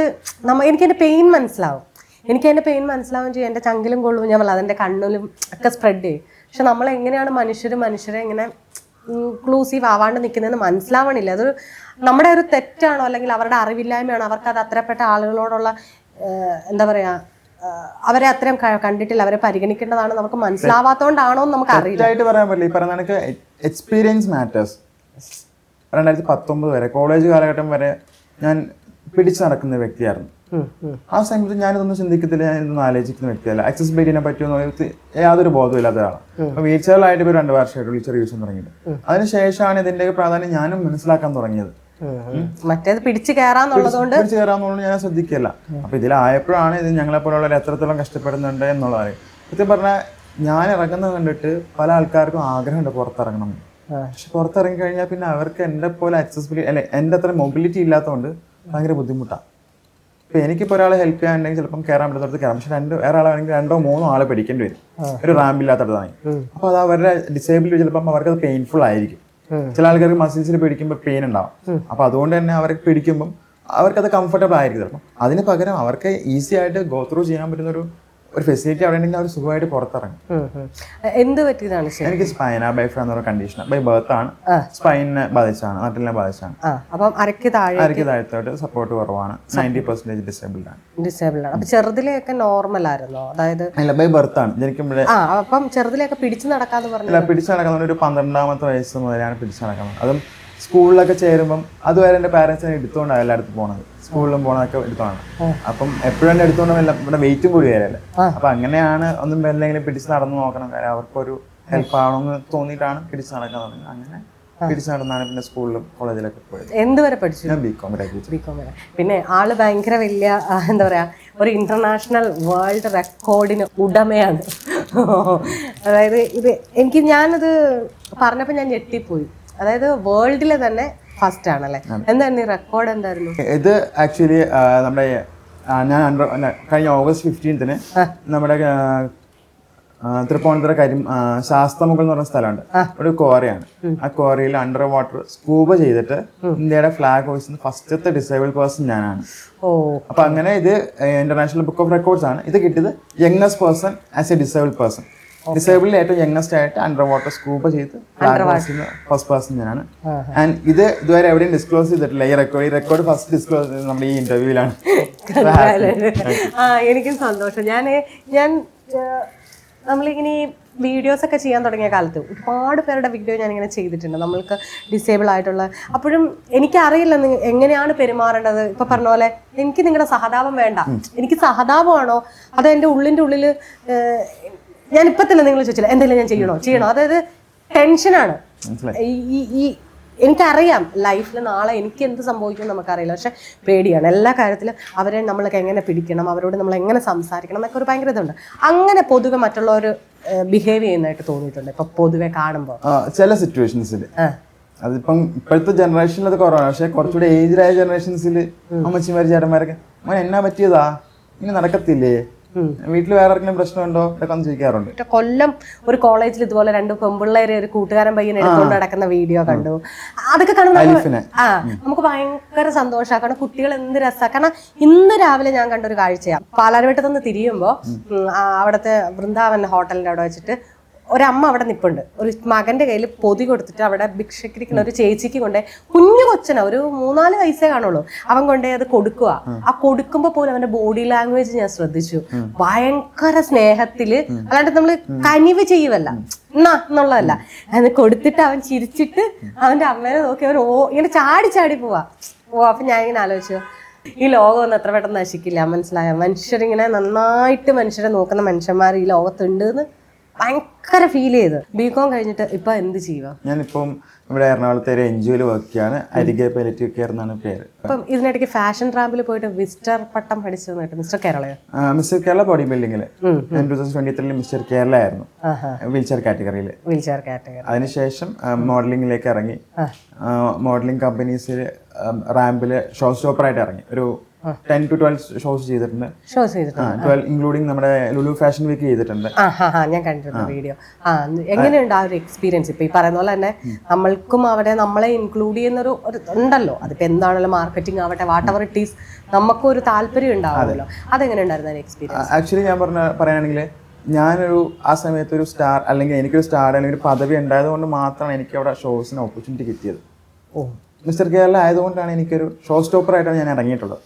നമ്മ എനിക്ക് എന്റെ പെയിൻ മനസ്സിലാവും. എനിക്ക് എന്റെ പെയിൻ മനസ്സിലാവുകയും ചെയ്യും. എന്റെ ചങ്കിലും കൊള്ളും ഞാൻ പറയാം അതെന്റെ കണ്ണിലും ഒക്കെ സ്പ്രെഡ് ചെയ്യും. പക്ഷെ നമ്മൾ എങ്ങനെയാണ് മനുഷ്യർ മനുഷ്യരെ ഇങ്ങനെ ഇൻക്ലൂസീവ് ആവാണ്ട് നിൽക്കുന്നതെന്ന് മനസ്സിലാവണില്ല. അത് നമ്മുടെ ഒരു തെറ്റാണോ അല്ലെങ്കിൽ അവരുടെ അറിവില്ലായ്മയാണോ അവർക്ക് അത് അത്രപ്പെട്ട ആളുകളോടുള്ള എന്താ പറയുക അവരെ അത്രയും കണ്ടിട്ടില്ല അവരെ പരിഗണിക്കേണ്ടതാണ് നമുക്ക് മനസ്സിലാവാത്തോണ്ടാണോ നമുക്ക് അറിയില്ല. പറയാൻ പറ്റില്ല. ഈ എക്സ്പീരിയൻസ് മാറ്റേഴ്സ് രണ്ടായിരത്തി പത്തൊമ്പത് വരെ കോളേജ് കാലഘട്ടം വരെ ഞാൻ പിടിച്ചു നടക്കുന്ന വ്യക്തിയായിരുന്നു. ആ സമയത്ത് ഞാനിതൊന്നും ചിന്തിക്കത്തില്ല ഞാനിതൊന്നും ആലോചിക്കുന്ന വ്യക്തിയല്ല. ആക്സസിബിലിറ്റിനെ പറ്റിയൊന്നും യാതൊരു ബോധവും ഇല്ലാത്ത ആളാണ് അപ്പൊ വീൽ ചെയറിലായിട്ട് ഇപ്പോൾ രണ്ട് വർഷമായിട്ട് വീൽ ചെയർ യൂസ് തുടങ്ങിയത് അതിനുശേഷമാണ് ഇതിന്റെ പ്രാധാന്യം ഞാനും മനസ്സിലാക്കാൻ തുടങ്ങിയത്. മറ്റേത് പിടിച്ചു കയറാന്നുള്ളതുകൊണ്ട് പിടിച്ചു കയറാന്നുള്ളത് ഞാൻ ശ്രദ്ധിക്കില്ല അപ്പൊ ഇതിലായപ്പോഴാണ് ഇത് ഞങ്ങളെ പോലുള്ളവർ എത്രത്തോളം കഷ്ടപ്പെടുന്നുണ്ട് എന്നുള്ളത് സത്യം പറഞ്ഞാൽ ഞാൻ ഇറങ്ങുന്നത് കണ്ടിട്ട് പല ആൾക്കാർക്കും ആഗ്രഹമുണ്ട് പുറത്തിറങ്ങണം. പക്ഷെ പുറത്തിറങ്ങി കഴിഞ്ഞാൽ പിന്നെ അവർക്ക് എന്റെ പോലെ അക്സസിബിലിറ്റി അല്ലെ എന്റെ അത്ര മൊബിലിറ്റി ഇല്ലാത്തതുകൊണ്ട് ഭയങ്കര ബുദ്ധിമുട്ടാണ് ഇപ്പൊ എനിക്കിപ്പോൾ ഒരാളെ ഹെൽപ്പ് ചെയ്യാനുണ്ടെങ്കിൽ ചിലപ്പം കയറാൻ പറ്റാത്തടത്ത് കയറാം പക്ഷെ രണ്ട് ഒരാളാണെങ്കിൽ രണ്ടോ മൂന്നോ ആളെ പിടിക്കേണ്ടി വരും. ഒരു റാമ്പ് ഇല്ലാത്തടത്താണെങ്കിൽ അപ്പോൾ അത് അവരുടെ ഡിസേബിൾ ചിലപ്പം അവർക്ക് അത് പെയിൻഫുൾ ആയിരിക്കും. ചില ആൾക്കാർക്ക് മസിൽസിൽ പിടിക്കുമ്പോൾ പെയിൻ ഉണ്ടാവും. അപ്പോൾ അതുകൊണ്ട് തന്നെ അവർക്ക് പിടിക്കുമ്പം അവർക്കത് കംഫർട്ടബിൾ ആയിരിക്കും ചിലപ്പം. അതിന് പകരം അവർക്ക് ഈസി ആയിട്ട് ഗോ ത്രൂ ചെയ്യാൻ പറ്റുന്ന ഒരു ഫെസിലിറ്റി അവിടെ ഉണ്ടെങ്കിൽ അവർ സുഖമായിട്ട് പുറത്തിറങ്ങും. എന്ത് പറ്റിയതാണ് എനിക്ക് സ്പൈന ബൈഫ്ര എന്നൊരു കണ്ടീഷൻ ബൈ ബർത്ത് ആണ്. സ്പൈനിനെ ബാധിച്ചാണ് നട്ടിലിനെ ബാധിച്ചാണ് അപ്പം അരക്ക് താഴെ അരക്ക് താഴത്തോട്ട് സപ്പോർട്ട് കുറവാണ്. നയന്റി പെർസെന്റേജ് ഡിസേബിൾഡ് ആണ്. ഡിസേബിൾഡ് ആണ്. അപ്പൊ ചെറുതിലെയൊക്കെ നോർമൽ ആയിരുന്നോ? അതായത് അല്ല ബൈ ബർത്ത് ആണ്. ജനിക്കുമ്പോഴേ അപ്പം ചെറുതിലെയൊക്കെ പിടിച്ചു നടക്കാന്ന് പറഞ്ഞു അല്ല പിടിച്ചു നടക്കുന്ന ഒരു പന്ത്രണ്ടാമത്തെ വയസ്സ് മുതലാണ് പിടിച്ചു നടക്കുന്നത്. അതും സ്കൂളിലൊക്കെ ചേരുമ്പം അതുവരെ എന്റെ പാരൻസ് എടുത്തുകൊണ്ടാണ് എല്ലായിടത്തും പോണത്. സ്കൂളിലും പോണതൊക്കെ എടുത്തോണം അപ്പം എപ്പോഴും എന്നെ എടുത്തുകൊണ്ട് വല്ല ഇവിടെ വെയിറ്റും കൂടി വരല്ലേ അപ്പൊ അങ്ങനെയാണ് ഒന്നും എന്തെങ്കിലും പിടിച്ച് നടന്നു നോക്കണം. കാര്യം അവർക്കൊരു ഹെൽപ്പ് ആവണമെന്ന് തോന്നിയിട്ടാണ് പിടിച്ച് നടക്കാൻ തുടങ്ങി അങ്ങനെ പിടിച്ച് നടന്നാണ് പിന്നെ സ്കൂളിലും കോളേജിലൊക്കെ പോയത്. എന്ത് വരെ പഠിച്ചു? ഞാൻ ബികോം ബികോം വരെ പിന്നെ ആൾ ഭയങ്കര വലിയ എന്താ പറയാ ഒരു ഇന്റർനാഷണൽ വേൾഡ് റെക്കോർഡിന് ഉടമയാണ്. അതായത് ഇത് എനിക്ക് ഞാനത് പറഞ്ഞപ്പോൾ ഞാൻ ഞെട്ടിപ്പോയി. അതായത് വേൾഡിലെ തന്നെ ഫസ്റ്റ് ആണല്ലേ എന്തായിരുന്നു ഈ റെക്കോർഡ് എന്തായിരുന്നു? ഇത് ആക്ച്വലി നമ്മുടെ ഞാൻ അണ്ടർ കഴിഞ്ഞ ഓഗസ്റ്റ് ഫിഫ്റ്റീൻത്തിന് നമ്മുടെ തൃപ്പൂണിത്തുറ കരി ശാസ്തമുകൾ എന്ന് പറഞ്ഞ സ്ഥലമുണ്ട്. ഒരു ക്വാറിയാണ് ആ ക്വാറിയിൽ അണ്ടർ വാട്ടർ സ്കൂബ് ചെയ്തിട്ട് ഇന്ത്യയുടെ ഫ്ലാഗ് ഹോയിസ് ഫസ്റ്റത്തെ ഡിസേബിൾ പേഴ്സൺ ഞാനാണ്. അപ്പൊ അങ്ങനെ ഇത് ഇന്റർനാഷണൽ ബുക്ക് ഓഫ് റെക്കോർഡ്സ് ആണ്. ഇത് കിട്ടിയത് youngest person as a disable person ഡിസേബിളിൽ ഏറ്റവും യങ്ങസ്റ്റ് ആയിട്ട് അണ്ടർ വാട്ടർ സ്കൂബ് ചെയ്ത് ഫസ്റ്റ് ഞാനാണ്. ആൻഡ് ഇത് ഇതുവരെ എവിടെയും ഡിസ്ക്ലോസ് ചെയ്തിട്ടില്ല. ഈ റെക്കോർഡ് ഈ റെക്കോർഡ് ഫസ്റ്റ് ഡിസ്ക്ലോസ് ചെയ്തത് നമ്മുടെ ഈ ഇന്റർവ്യൂവിലാണ് ആ എനിക്കും സന്തോഷം. ഞാൻ ഞാൻ നമ്മളിങ്ങനെ ഈ വീഡിയോസ് ഒക്കെ ചെയ്യാൻ തുടങ്ങിയ കാലത്ത് ഒരുപാട് പേരുടെ വീഡിയോ ഞാൻ ഇങ്ങനെ ചെയ്തിട്ടുണ്ട്. നമ്മൾക്ക് ഡിസേബിൾ ആയിട്ടുള്ള അപ്പോഴും എനിക്കറിയില്ല എങ്ങനെയാണ് പെരുമാറേണ്ടത്? ഇപ്പൊ പറഞ്ഞ പോലെ എനിക്ക് നിങ്ങളുടെ സഹതാപം വേണ്ട. എനിക്ക് സഹതാപമാണോ? അതോ എന്റെ ഉള്ളിന്റെ ഉള്ളിൽ ഞാൻ ഇപ്പൊ തന്നെ നിങ്ങൾ ചോദിച്ചില്ല. എന്തെങ്കിലും ഞാൻ ചെയ്യണോ? ചെയ്യണോ? അതായത് ടെൻഷനാണ്. ഈ എനിക്കറിയാം ലൈഫിൽ നാളെ എനിക്ക് എന്ത് സംഭവിക്കും നമുക്കറിയില്ല. പക്ഷെ പേടിയാണ്. എല്ലാ കാര്യത്തിലും അവരെ നമ്മളൊക്കെ എങ്ങനെ പിടിക്കണം? അവരോട് നമ്മൾ എങ്ങനെ സംസാരിക്കണം? എന്നൊക്കെ ഒരു ഭയങ്കര ഇതുണ്ട്. അങ്ങനെ പൊതുവെ മറ്റുള്ളവർ ബിഹേവ് ചെയ്യുന്നതായിട്ട് തോന്നിയിട്ടുണ്ട്. ഇപ്പൊ പൊതുവെ കാണുമ്പോൾ ചില സിറ്റുവേഷൻസിൽ അതിപ്പം ഇപ്പോഴത്തെ ജനറേഷനിൽ അത് കുറവാണ്. പക്ഷെ കുറച്ചുകൂടെ ഏജ്ഡായ ജനറേഷൻസിൽ അമ്മച്ചിമാർ ചേട്ടന്മാരൊക്കെ മോൻ എന്നാ പറ്റിയതാ? ഇനി നടക്കത്തില്ലേ? വീട്ടിൽ വേറെ ആർക്കെങ്കിലും പ്രശ്നമുണ്ടോ? ഇതൊക്കെ ഒന്ന് ചോദിക്കാറുണ്ട്. കൊല്ലം ഒരു കോളേജിൽ ഇതുപോലെ രണ്ട് പെമ്പിള്ളേരെ ഒരു കൂട്ടുകാരൻ പയ്യൻ എടുത്തുകൊണ്ട് നടക്കുന്ന വീഡിയോ കണ്ടു. അതൊക്കെ കാണുമ്പോൾ ആ നമുക്ക് ഭയങ്കര സന്തോഷമാണ് കാരണം കുട്ടികൾ എന്ത് രസമാണ് കാരണം ഇന്ന് രാവിലെ ഞാൻ കണ്ട ഒരു കാഴ്ചയാണ് പാലാരവട്ടത്തുനിന്ന് തിരിയുമ്പോൾ അവിടുത്തെ വൃന്ദാവൻ ഹോട്ടലിന്റെ അവിടെ വെച്ചിട്ട് ഒരമ്മ അവിടെ നിപ്പുണ്ട്. ഒരു മകന്റെ കയ്യിൽ പൊതി കൊടുത്തിട്ട് അവിടെ ഭിക്ഷക്കിരിക്കുന്ന ഒരു ചേച്ചിക്ക് കൊണ്ടേ കുഞ്ഞു കൊച്ചന ഒരു മൂന്നാൽ വയസ്സേ കാണുള്ളൂ. അവൻ കൊണ്ടേ അത് കൊടുക്കുക ആ കൊടുക്കുമ്പോ പോലും അവന്റെ ബോഡി ലാംഗ്വേജ് ഞാൻ ശ്രദ്ധിച്ചു. ഭയങ്കര സ്നേഹത്തിൽ അല്ലാണ്ട് നമ്മൾ കനിവ് ചെയ്യുവല്ല. എന്നാ എന്നുള്ളതല്ല. അത് കൊടുത്തിട്ട് അവൻ ചിരിച്ചിട്ട് അവന്റെ അമ്മേനെ നോക്കി അവൻ ഓ ഇങ്ങനെ ചാടി ചാടി പോവാ. ഓ അപ്പൊ ഞാൻ ഇങ്ങനെ ആലോചിച്ചു. ഈ ലോകം ഒന്നും അത്ര പെട്ടെന്ന് നശിക്കില്ല മനസ്സിലായ? മനുഷ്യരിങ്ങനെ നന്നായിട്ട് മനുഷ്യരെ നോക്കുന്ന മനുഷ്യന്മാർ ഈ ലോകത്തുണ്ട് എന്ന്. ഭയങ്കര ഫീൽ ചെയ്ത്. ബികോം കഴിഞ്ഞിട്ട് ഇപ്പൊ എന്ത് ചെയ്യുക ഞാനിപ്പം ഇവിടെ എറണാകുളത്തെ ഒരു എൻ ജി ഒയിൽ വർക്ക് ചെയ്യാണ്. അരികെ പെലറ്റീവ് കെയർ എന്നാണ് പേര്. അപ്പം ഇതിനിടയ്ക്ക് ഫാഷൻ ട്രാമ്പിൽ പോയിട്ട് മിസ്റ്റർ പട്ടം പഠിച്ചു കേട്ടോ mister Kerala mister Kerala body ബിൽഡിംഗിൽ two thousand twenty three mister Kerala ആയിരുന്നു വീൽചെയർ വീൽ ചെയർ കാറ്റഗറിയിൽ വീൽചെയർ കാറ്റഗറി അതിനുശേഷം മോഡലിംഗിലേക്ക് ഇറങ്ങി. മോഡലിംഗ് കമ്പനീസിൽ റാമ്പിൽ ഷോ സ്റ്റോപ്പറായിട്ട് ഇറങ്ങി. ഒരു ടെൻ ടു ട്വൽവ് ഷോസ് ചെയ്തിട്ടുണ്ട്. ഷോസ് ചെയ്തിട്ടുണ്ട്. ട്വൽവ് ഇൻക്ലൂഡിങ് നമ്മുടെ ലുലു ഫാഷൻ വീക്ക് ചെയ്തിട്ടുണ്ട്. ആ ഹാ ഹാ ഞാൻ കണ്ടിട്ടുണ്ട് വീഡിയോ ആ എങ്ങനെയുണ്ട് ആ ഒരു എക്സ്പീരിയൻസ് ഇപ്പൊ? ഈ പറയുന്ന പോലെ തന്നെ നമ്മൾക്കും അവിടെ നമ്മളെ ഇൻക്ലൂഡ് ചെയ്യുന്ന ഒരു ഒരു ഉണ്ടല്ലോ. അതിപ്പോ എന്താണല്ലോ മാർക്കറ്റിംഗ് ആവട്ടെ വാട്ട് എവർ ഇറ്റ് ഈസ് നമുക്കും ഒരു താല്പര്യം ഉണ്ടാവുമല്ലോ. അതെങ്ങനെ ഉണ്ടായിരുന്നു എക്സ്പീരിയൻസ് ആക്ച്വലി ഞാൻ പറഞ്ഞ പറയുകയാണെങ്കിൽ ഞാനൊരു ആ സമയത്ത് ഒരു സ്റ്റാർ അല്ലെങ്കിൽ എനിക്കൊരു സ്റ്റാർ അല്ലെങ്കിൽ ഒരു പദവി ഉണ്ടായത് കൊണ്ട് മാത്രമാണ് എനിക്ക് അവിടെ ഷോസിന് ഓപ്പർച്യൂണിറ്റി കിട്ടിയത്. ഓ. മിസ്റ്റർ കേരള ആയതുകൊണ്ടാണ് എനിക്കൊരു ഷോ സ്റ്റോപ്പർ ആയിട്ടാണ് ഞാൻ ഇറങ്ങിയിട്ടുള്ളത്.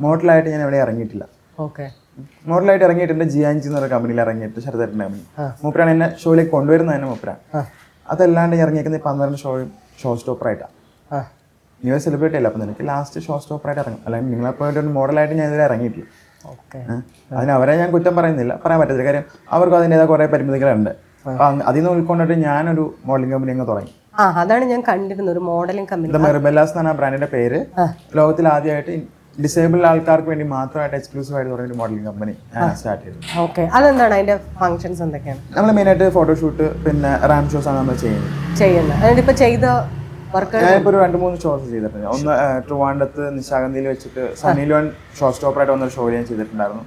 മോഡലായിട്ട് ഞാൻ എവിടെ ഇറങ്ങിയിട്ടില്ല. ഓക്കെ. മോഡലായിട്ട് ഇറങ്ങിയിട്ടുണ്ട് ജി എന്ന് എന്നൊരു കമ്പനിയിൽ ഇറങ്ങിയിട്ട് ശരതേട്ടന്റെ കമ്പനി. മൂപ്പരാണ് എന്നെ ഷോയിലേക്ക് കൊണ്ടുവരുന്നത് തന്നെ മൂപ്പരാണ് അതല്ലാണ്ട് ഞാൻ ഇറങ്ങിയിരിക്കുന്ന പന്ത്രണ്ട് ഷോയും ഷോ സ്റ്റോപ്പർ ആയിട്ടാണ് ആ. നീ ഒരു സെലിബ്രിറ്റി അല്ല? അപ്പം നിനക്ക് ലാസ്റ്റ് ഷോ സ്റ്റോപ്പർ ആയിട്ട് ഇറങ്ങും അല്ലെങ്കിൽ നിങ്ങളെപ്പോയിട്ട് ഒരു മോഡലായിട്ട് ഞാൻ ഇതുവരെ ഇറങ്ങിയിട്ടില്ല. ഓക്കെ. അതിന് അവരെ ഞാൻ കുറ്റം പറയുന്നില്ല. പറയാൻ പറ്റത്തില്ല. കാര്യം അവർക്ക് അതിന്റെതായ കുറേ പരിമിതികളുണ്ട്. അപ്പം അതിൽ നിന്ന് ഉൾക്കൊണ്ടിട്ട് ഞാനൊരു മോഡലിംഗ് കമ്പനി അങ്ങ് തുടങ്ങി. ആ അതാണ് ഞാൻ കണ്ടിരുന്നത്. ഒരു മോഡലിംഗ് കമ്പനി മെർബെല്ലാസ് എന്നാണ് ബ്രാൻഡിന്റെ പേര്. ലോകത്തിൽ ആദ്യമായിട്ട് ഡിസേബിൾ ആൾക്കാർക്ക് വേണ്ടി മാത്രമായിട്ട് എക്സ്ക്ലൂസീവ് ആയിട്ട് തുടങ്ങിയ ഒരു മോഡലിംഗ് കമ്പനി സ്റ്റാർട്ട് ചെയ്തു ഓക്കെ. അതെന്താണ് അതിന്റെ ഫങ്ഷൻസ് എന്തൊക്കെയാണ്? നമ്മൾ മെയിൻ ആയിട്ട് ഫോട്ടോഷൂട്ട് പിന്നെ റാം ഷോസ് ആണ് നമ്മൾ ചെയ്യുന്നത്. ചെയ്യുന്നത്. അതായത് ഇപ്പൊ ചെയ്ത വർക്ക് ഞാനിപ്പോൾ ഒരു രണ്ട് മൂന്ന് ഷോസ് ചെയ്തിട്ടുണ്ട്. ഒന്ന് ട്രിവാൻഡത്ത് നിശാഗന്ധിയിൽ വെച്ചിട്ട് സണ്ണിലോൺ ഷോ സ്റ്റോപ്പറായിട്ട് വന്നൊരു ഷോ ഞാൻ ചെയ്തിട്ടുണ്ടായിരുന്നു.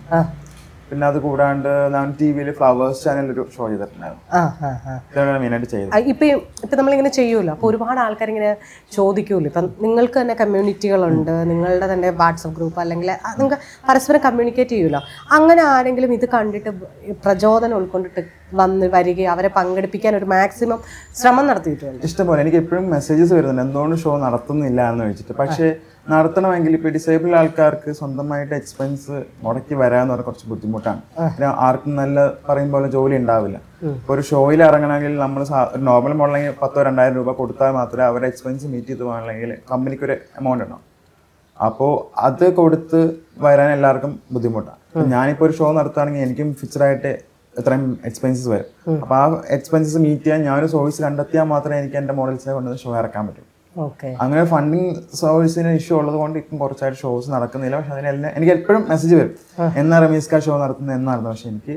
പിന്നെ അത് കൂടാണ്ട് ഞാൻ ടി വിയിൽ ഫ്ലവേഴ്സ് ചാനൽ ഒരു ഷോ ചെയ്തിട്ടുണ്ടായിരുന്നു. മെയിനായിട്ട് ചെയ്തത്. ആ, ഇപ്പൊ ഈ- ഇപ്പൊ നമ്മളിങ്ങനെ ചെയ്യുമല്ലോ. അപ്പോൾ ഒരുപാട് ആൾക്കാർ ഇങ്ങനെ ചോദിക്കുമല്ലോ ഇപ്പം നിങ്ങൾക്ക് തന്നെ കമ്മ്യൂണിറ്റികളുണ്ട്. നിങ്ങളുടെ തന്നെ വാട്സപ്പ് ഗ്രൂപ്പ് അല്ലെങ്കിൽ നിങ്ങൾക്ക് പരസ്പരം കമ്മ്യൂണിക്കേറ്റ് ചെയ്യുമല്ലോ. അങ്ങനെ ആരെങ്കിലും ഇത് കണ്ടിട്ട് പ്രചോദനം ഉൾക്കൊണ്ടിട്ട് വന്ന് വരിക അവരെ പങ്കെടുപ്പിക്കാൻ ഒരു മാക്സിമം ശ്രമം നടത്തിയിട്ടുണ്ട്? ഇഷ്ടംപോലെ. എനിക്ക് എപ്പോഴും മെസ്സേജസ് വരുന്നുണ്ട്. എന്തുകൊണ്ട് ഷോ നടത്തുന്നില്ല എന്ന് വെച്ചിട്ട് പക്ഷേ നടത്തണമെങ്കിൽ ഇപ്പൊ ഡിസേബിൾ ആൾക്കാർക്ക് സ്വന്തമായിട്ട് എക്സ്പെൻസ് മുടക്കി വരാന്ന് പറഞ്ഞാൽ കുറച്ച് ബുദ്ധിമുട്ടാണ്. പിന്നെ ആർക്കും നല്ല പറയും പോലെ ജോലി ഉണ്ടാവില്ല. ഒരു ഷോയിൽ ഇറങ്ങണമെങ്കിൽ നമ്മൾ നോർമൽ മോഡലെങ്കിൽ പത്തോ രണ്ടായിരം രൂപ കൊടുത്താൽ മാത്രമേ അവരുടെ എക്സ്പെൻസ് മീറ്റ് ചെയ്ത് പോകണമെങ്കിൽ കമ്പനിക്ക് ഒരു എമൗണ്ട് ഉണ്ടാവും. അപ്പോൾ അത് കൊടുത്ത് വരാൻ എല്ലാവർക്കും ബുദ്ധിമുട്ടാണ്. ഞാനിപ്പോൾ ഒരു ഷോ നടത്തുകയാണെങ്കിൽ എനിക്കും ഫിക്സഡായിട്ട് ഇത്രയും എക്സ്പെൻസസ് വരും. അപ്പോൾ ആ എക്സ്പെൻസസ് മീറ്റ് ചെയ്യാൻ ഞാനൊരു സോഴ്സ് കണ്ടെത്തിയാൽ മാത്രമേ എനിക്ക് എന്റെ മോഡൽസിനെ കൊണ്ട് ഷോ ഇറക്കാൻ പറ്റൂ. അങ്ങനെ ഫണ്ടിങ് സോഴ്സിന് ഇഷ്യൂ ഉള്ളത് കൊണ്ട് ഇപ്പം കുറച്ചായിട്ട് ഷോസ് നടക്കുന്നില്ല. പക്ഷെ അതിനെല്ലാം എനിക്ക് എപ്പോഴും മെസ്സേജ് വരും. എന്നാ റമീസ് കാ ഷോ നടത്തുന്നത് എന്നായിരുന്നു. പക്ഷെ എനിക്ക്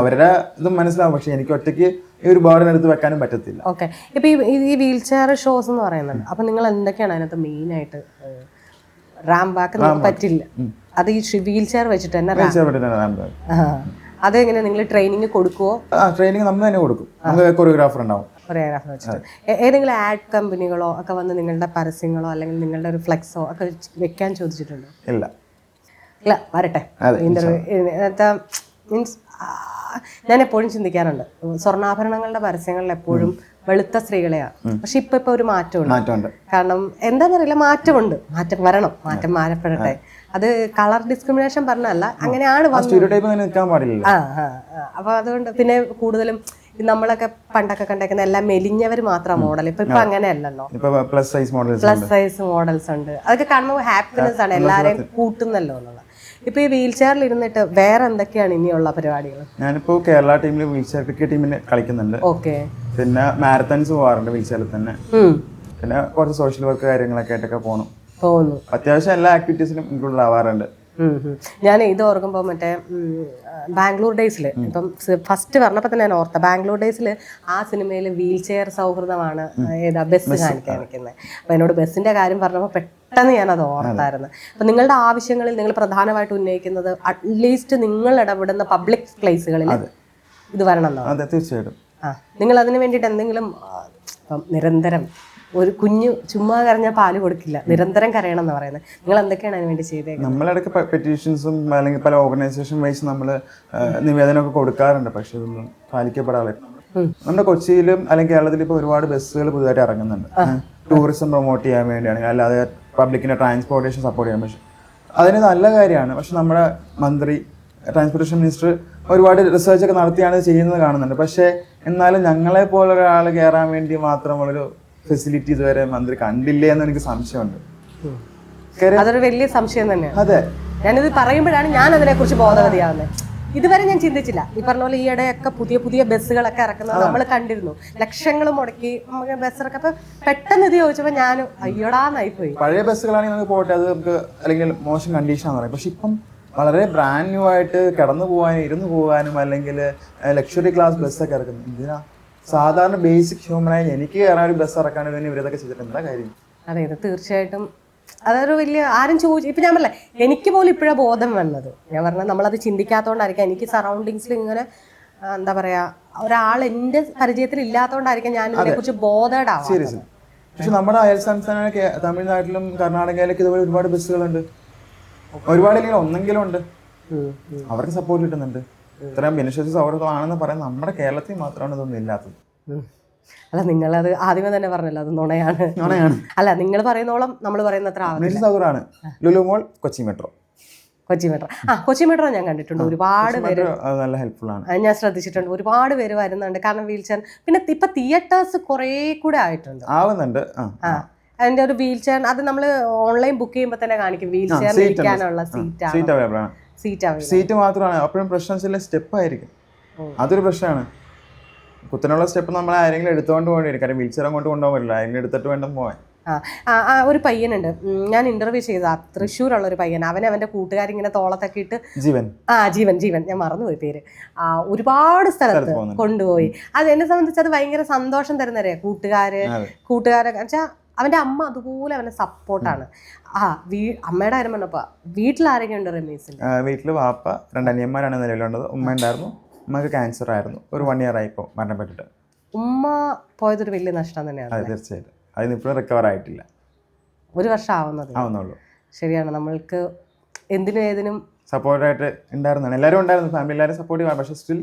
അവരുടെ ഇത് മനസ്സിലാവും. പക്ഷെ എനിക്ക് ഒറ്റയ്ക്ക് ഈ ഒരു ബോർഡിന് എടുത്ത് വെക്കാനും പറ്റത്തില്ല. ഓക്കെ. ഇപ്പൊ ഈ വീൽ ചെയർ ഷോസ് എന്ന് പറയുന്നുണ്ട് അപ്പൊ നിങ്ങൾ എന്തൊക്കെയാണ് അതിനകത്ത് മെയിൻ ആയിട്ട് റാം ബാക്ക് പറ്റില്ല. അത് ഈ വീൽ ചെയർ വെച്ചിട്ട് തന്നെ റാം ആ. അതെങ്ങനെ നിങ്ങൾ ട്രെയിനിങ് കൊടുക്കുവോ? ആ ട്രെയിനിങ് നമ്മൾ തന്നെ കൊടുക്കും. നമുക്ക് കൊറിയോഗ്രാഫർ ഉണ്ടാവും. കൊറിയോഗ്രാഫർ വെച്ചിട്ട്. ഏതെങ്കിലും ആഡ് കമ്പനികളോ ഒക്കെ വന്ന് നിങ്ങളുടെ പരസ്യങ്ങളോ അല്ലെങ്കിൽ നിങ്ങളുടെ ഒരു ഫ്ലെക്സോ ഒക്കെ വെക്കാൻ ചോദിച്ചിട്ടുണ്ടോ? ഇല്ല. ഇല്ല വരട്ടെ. ഇന്റർവ്യൂ മീൻസ് ഞാൻ എപ്പോഴും ചിന്തിക്കാറുണ്ട്. സ്വർണാഭരണങ്ങളുടെ പരസ്യങ്ങളിൽ എപ്പോഴും വെളുത്ത സ്ത്രീകളെയാണ് പക്ഷെ ഇപ്പൊ ഇപ്പൊ ഒരു മാറ്റമുണ്ട്. കാരണം എന്താണെന്നറിയില്ല മാറ്റമുണ്ട്. മാറ്റം വരണം. മാറ്റം മാറപ്പെടട്ടെ. അത് കളർ ഡിസ്ക്രിമിനേഷൻ പറഞ്ഞല്ല അങ്ങനെയാണ്. അപ്പൊ അതുകൊണ്ട് പിന്നെ കൂടുതലും നമ്മളൊക്കെ പണ്ടൊക്കെ കണ്ടേക്കുന്ന എല്ലാം മെലിഞ്ഞവർ മാത്രം മോഡൽ ഇപ്പൊ ഇപ്പൊ അങ്ങനെയല്ലല്ലോ. അല്ലല്ലോ plus size models plus size models ഉണ്ട്. അതൊക്കെ കാണുമ്പോൾ ഹാപ്പിനെസ് ആണ്. എല്ലാരെയും കൂട്ടുന്നല്ലോ എന്നുള്ളത്. ഇപ്പൊ ഈ വീൽ ചെയറിൽ ഇരുന്നിട്ട് വേറെ എന്തൊക്കെയാണ് ഇനിയുള്ള പരിപാടികൾ? ഞാനിപ്പോ കേരള ടീമിൽ വീൽ ചെയർ ക്രിക്കറ്റ് ടീമിന് കളിക്കുന്നുണ്ട്. ഓക്കെ. പിന്നെ മാരത്തൺസ് പോകാറുണ്ട് വീൽ ചെയറിൽ തന്നെ. പിന്നെ കുറച്ച് സോഷ്യൽ വർക്ക് കാര്യങ്ങളൊക്കെ ആയിട്ടൊക്കെ പോകണം അത്യാവശ്യം എല്ലാ ആക്ടിവിറ്റീസിലും ഇൻക്ലൂഡ് ആവാറുണ്ട്. ഞാൻ ഇത് ഓർക്കുമ്പോൾ മറ്റേ ബാംഗ്ലൂർ ഡേയ്സിൽ ഇപ്പം ഫസ്റ്റ് പറഞ്ഞപ്പോൾ തന്നെ ഞാൻ ഓർത്ത. ബാംഗ്ലൂർ ഡേയ്സിൽ ആ സിനിമയിൽ വീൽ ചെയർ സൗഹൃദമാണ് ഏതാ ബസ് കാണിക്കാൻ നിൽക്കുന്നത് അപ്പം എന്നോട് ബസ്സിന്റെ കാര്യം പറഞ്ഞപ്പോൾ പെട്ടെന്ന് ഞാൻ അത്. ഓർത്തായിരുന്നു. അപ്പം നിങ്ങളുടെ ആവശ്യങ്ങളിൽ നിങ്ങൾ പ്രധാനമായിട്ട് ഉന്നയിക്കുന്നത് അറ്റ്ലീസ്റ്റ് നിങ്ങൾ ഇടപെടുന്ന പബ്ലിക് പ്ലേസുകളിൽ ഇത് വരണം എന്നാണ് തീർച്ചയായിട്ടും. ആ നിങ്ങൾ അതിന് വേണ്ടിയിട്ട് എന്തെങ്കിലും നിരന്തരം ഒരു കുഞ്ഞു ചുമ്മാ കരഞ്ഞാൽ പാൽ കൊടുക്കില്ല. നിരന്തരം കരയണം എന്ന് പറയുന്നത് നിങ്ങൾ എന്തൊക്കെയാണ് അതിന് വേണ്ടി ചെയ്തേ നമ്മളിടയ്ക്ക് പെറ്റീഷൻസും അല്ലെങ്കിൽ പല ഓർഗനൈസേഷൻ വൈസ് നമ്മൾ നിവേദനമൊക്കെ കൊടുക്കാറുണ്ട്. പക്ഷെ ഇതൊന്നും പാലിക്കപ്പെടാറില്ല. നമ്മുടെ കൊച്ചിയിലും അല്ലെങ്കിൽ കേരളത്തിൽ ഇപ്പോൾ ഒരുപാട് ബസ്സുകൾ പുതുതായിട്ട് ഇറങ്ങുന്നുണ്ട്. ടൂറിസം പ്രൊമോട്ട് ചെയ്യാൻ വേണ്ടിയാണെങ്കിൽ അല്ലാതെ പബ്ലിക്കിന്റെ ട്രാൻസ്പോർട്ടേഷൻ സപ്പോർട്ട് ചെയ്യാൻ പക്ഷെ അതിന് നല്ല കാര്യമാണ്. പക്ഷെ നമ്മുടെ മന്ത്രി ട്രാൻസ്പോർട്ടേഷൻ മിനിസ്റ്റർ ഒരുപാട് റിസർച്ച് ഒക്കെ നടത്തിയാണ് ചെയ്യുന്നത് കാണുന്നുണ്ട്. പക്ഷേ എന്നാലും ഞങ്ങളെ പോലെ ഒരാൾ കയറാൻ വേണ്ടി മാത്രമുള്ളൊരു ഫെസിലിറ്റി ഇതുവരെ മന്ത്രി കണ്ടില്ലേ എന്ന് എനിക്ക് സംശയമുണ്ട്. അതൊരു വലിയ സംശയം തന്നെയാണ്. അതെ. ഞാനിത് പറയുമ്പോഴാണ് ഞാൻ അതിനെക്കുറിച്ച് ബോധവതിയാവുന്നത് ഇതുവരെ ഞാൻ ചിന്തിച്ചില്ല. ഈ പറഞ്ഞ പോലെ ഈയിടെയൊക്കെ പുതിയ പുതിയ ബസ്സുകളൊക്കെ ഇറക്കുന്നത് നമ്മൾ കണ്ടിരുന്നു. ലക്ഷങ്ങൾ മുടക്കി നമുക്ക് ബസ് ഇറക്കപ്പോ പെട്ടെന്ന് ഇത് ചോദിച്ചപ്പോൾ ഞാൻ അയ്യോടാന്നായി പോയി. പഴയ ബസ്സുകളാണെങ്കിൽ നമുക്ക് പോട്ടെ അത് നമുക്ക് അല്ലെങ്കിൽ മോശം കണ്ടീഷൻ ആണെന്ന് പറയും. പക്ഷെ ഇപ്പം വളരെ ബ്രാൻഡ് ന്യൂ ആയിട്ട് കിടന്നു പോകാനും ഇരുന്ന് പോകാനും അല്ലെങ്കിൽ ലക്ഷറി ക്ലാസ് ബസ്സൊക്കെ ഇറക്കുന്നു. ഇതിനാ സാധാരണ ബേസിക് ഹ്യൂമനായി എനിക്ക് കയറാൻ ഒരു ബസ് ഇറക്കാൻ തന്നെ ഇവരതൊക്കെ ചെയ്തിട്ട് എന്താ കാര്യം. അതെ ഇത് തീർച്ചയായിട്ടും അതൊരു വലിയ ആരും ചോദിച്ചു ഇപ്പം ഞാൻ പറഞ്ഞ എനിക്ക് പോലും ഇപ്പോഴാണ് ബോധം വന്നത്. ഞാൻ പറഞ്ഞത് നമ്മളത് ചിന്തിക്കാത്തതുകൊണ്ടായിരിക്കാം എനിക്ക് സറൗണ്ടിങ്സിൽ ഇങ്ങനെ എന്താ പറയാ ഒരാൾ എന്റെ പരിചയത്തിൽ ഇല്ലാത്തതുകൊണ്ടായിരിക്കാം ഞാൻ ഇതിനെക്കുറിച്ച് ബോധേഡ് ആവാം പക്ഷെ നമ്മുടെ അയൽ സംസ്ഥാന തമിഴ്നാട്ടിലും കർണാടകയിലൊക്കെ ഇതുപോലെ ഒരുപാട് ബസ്സുകളുണ്ട് ഒരുപാട് ഇല്ലെങ്കിൽ ഒന്നെങ്കിലും ഉണ്ട്. അവർക്ക് സപ്പോർട്ട് കിട്ടുന്നുണ്ട്. ഇത്രയും ഭിന്നശേഷി സൗഹൃദമാണെന്ന് പറയാൻ നമ്മുടെ കേരളത്തിൽ മാത്രമാണ് ഇതൊന്നും ഇല്ലാത്തത്. അല്ല നിങ്ങളത് ആദ്യമേ തന്നെ പറഞ്ഞല്ലോ അത് നുണയാണ്. നുണയാണ്. അല്ല നിങ്ങൾ പറയുന്നോളം നമ്മൾ പറയുന്ന അത്ര സൗഹൃദമാണ്. Lulu mall Kochi metro. Kochi metro. ആ കൊച്ചി മെട്രോ ഞാൻ കണ്ടിട്ടുണ്ട്. ഒരുപാട് പേര് നല്ല ഹെൽപ്ഫുൾ ആണ്. ഞാൻ ശ്രദ്ധിച്ചിട്ടുണ്ട്. ഒരുപാട് പേര് വരുന്നുണ്ട്. കാരണം വീൽ ചെയർ പിന്നെ ഇപ്പൊ തിയേറ്റേഴ്സ് കുറേ കൂടെ ആയിട്ടുണ്ട്. ആവുന്നുണ്ട്. ആ അതിന്റെ ഒരു വീൽ ചെയർ അത് നമ്മൾ ഓൺലൈൻ ബുക്ക് ചെയ്യുമ്പോൾ തന്നെ കാണിക്കും. Wheel chair. ഇരിക്കാനുള്ള സീറ്റ് സീറ്റ് ആണ്. സീറ്റ് മാത്രമാണ്. അപ്പോഴും പ്രശ്നം വെച്ചാൽ സ്റ്റെപ്പ് ആയിരിക്കും. അതൊരു പ്രശ്നമാണ്. കുത്തനുള്ള സ്റ്റെപ്പ് നമ്മൾ ആരെങ്കിലും എടുത്തുകൊണ്ട് പോകേണ്ടി വരും കാര്യം വീൽചെയർ അങ്ങോട്ട് കൊണ്ടുപോകാൻ പറ്റില്ല. ആരെങ്കിലും എടുത്തിട്ട് വേണ്ടും പോകാൻ. ആ ഒരു പയ്യനുണ്ട്. ഞാൻ ഇന്റർവ്യൂ ചെയ്ത തൃശ്ശൂരുള്ള ഒരു പയ്യൻ. അവൻ അവന്റെ കൂട്ടുകാരിങ്ങനെ തോളത്തൊക്കെ ഇട്ട് ജീവൻ. ആ ജീവൻ ജീവൻ. ഞാൻ മറന്നുപോയി പേര്. ആ ഒരുപാട് സ്ഥലത്ത് കൊണ്ടുപോയി. അത് എന്നെ സംബന്ധിച്ച് അത് ഭയങ്കര സന്തോഷം തരുന്നവരെയാ കൂട്ടുകാര്. കൂട്ടുകാരൊക്കെ വെച്ചാൽ അവന്റെ അമ്മ അതുപോലെ അവനെ സപ്പോർട്ടാണ് ആ വീ അമ്മയുടെ കാര്യം പറഞ്ഞപ്പോ വീട്ടിൽ ആരെങ്കിലും ഉണ്ട് റമീസിൽ? വീട്ടിൽ വാപ്പ രണ്ട് അനിയന്മാരാണ് നിലവിലുള്ളത്. ഉമ്മ ഉണ്ടായിരുന്നു. ഉമ്മക്ക് ക്യാൻസർ ആയിരുന്നു. ഒരു വൺ ഇയർ ആയി ഇപ്പോൾ മരണപ്പെട്ടിട്ട് ഉമ്മ പോയതൊരു വലിയ നഷ്ടം തന്നെയാണ് അതെ തീർച്ചയായിട്ടും. അതിന് ഇപ്പോഴും റിക്കവർ ആയിട്ടില്ല. ഒരു വർഷം ആവുന്നത് ആവുന്നുള്ളൂ. ശരിയാണ് നമ്മൾക്ക് എന്തിനും ഏതിനും സപ്പോർട്ടായിട്ട് ഉണ്ടായിരുന്നാണ് എല്ലാവരും ഉണ്ടായിരുന്നു. ഫാമിലി എല്ലാവരും സപ്പോർട്ടീവ് ആണ്. പക്ഷേ സ്റ്റിൽ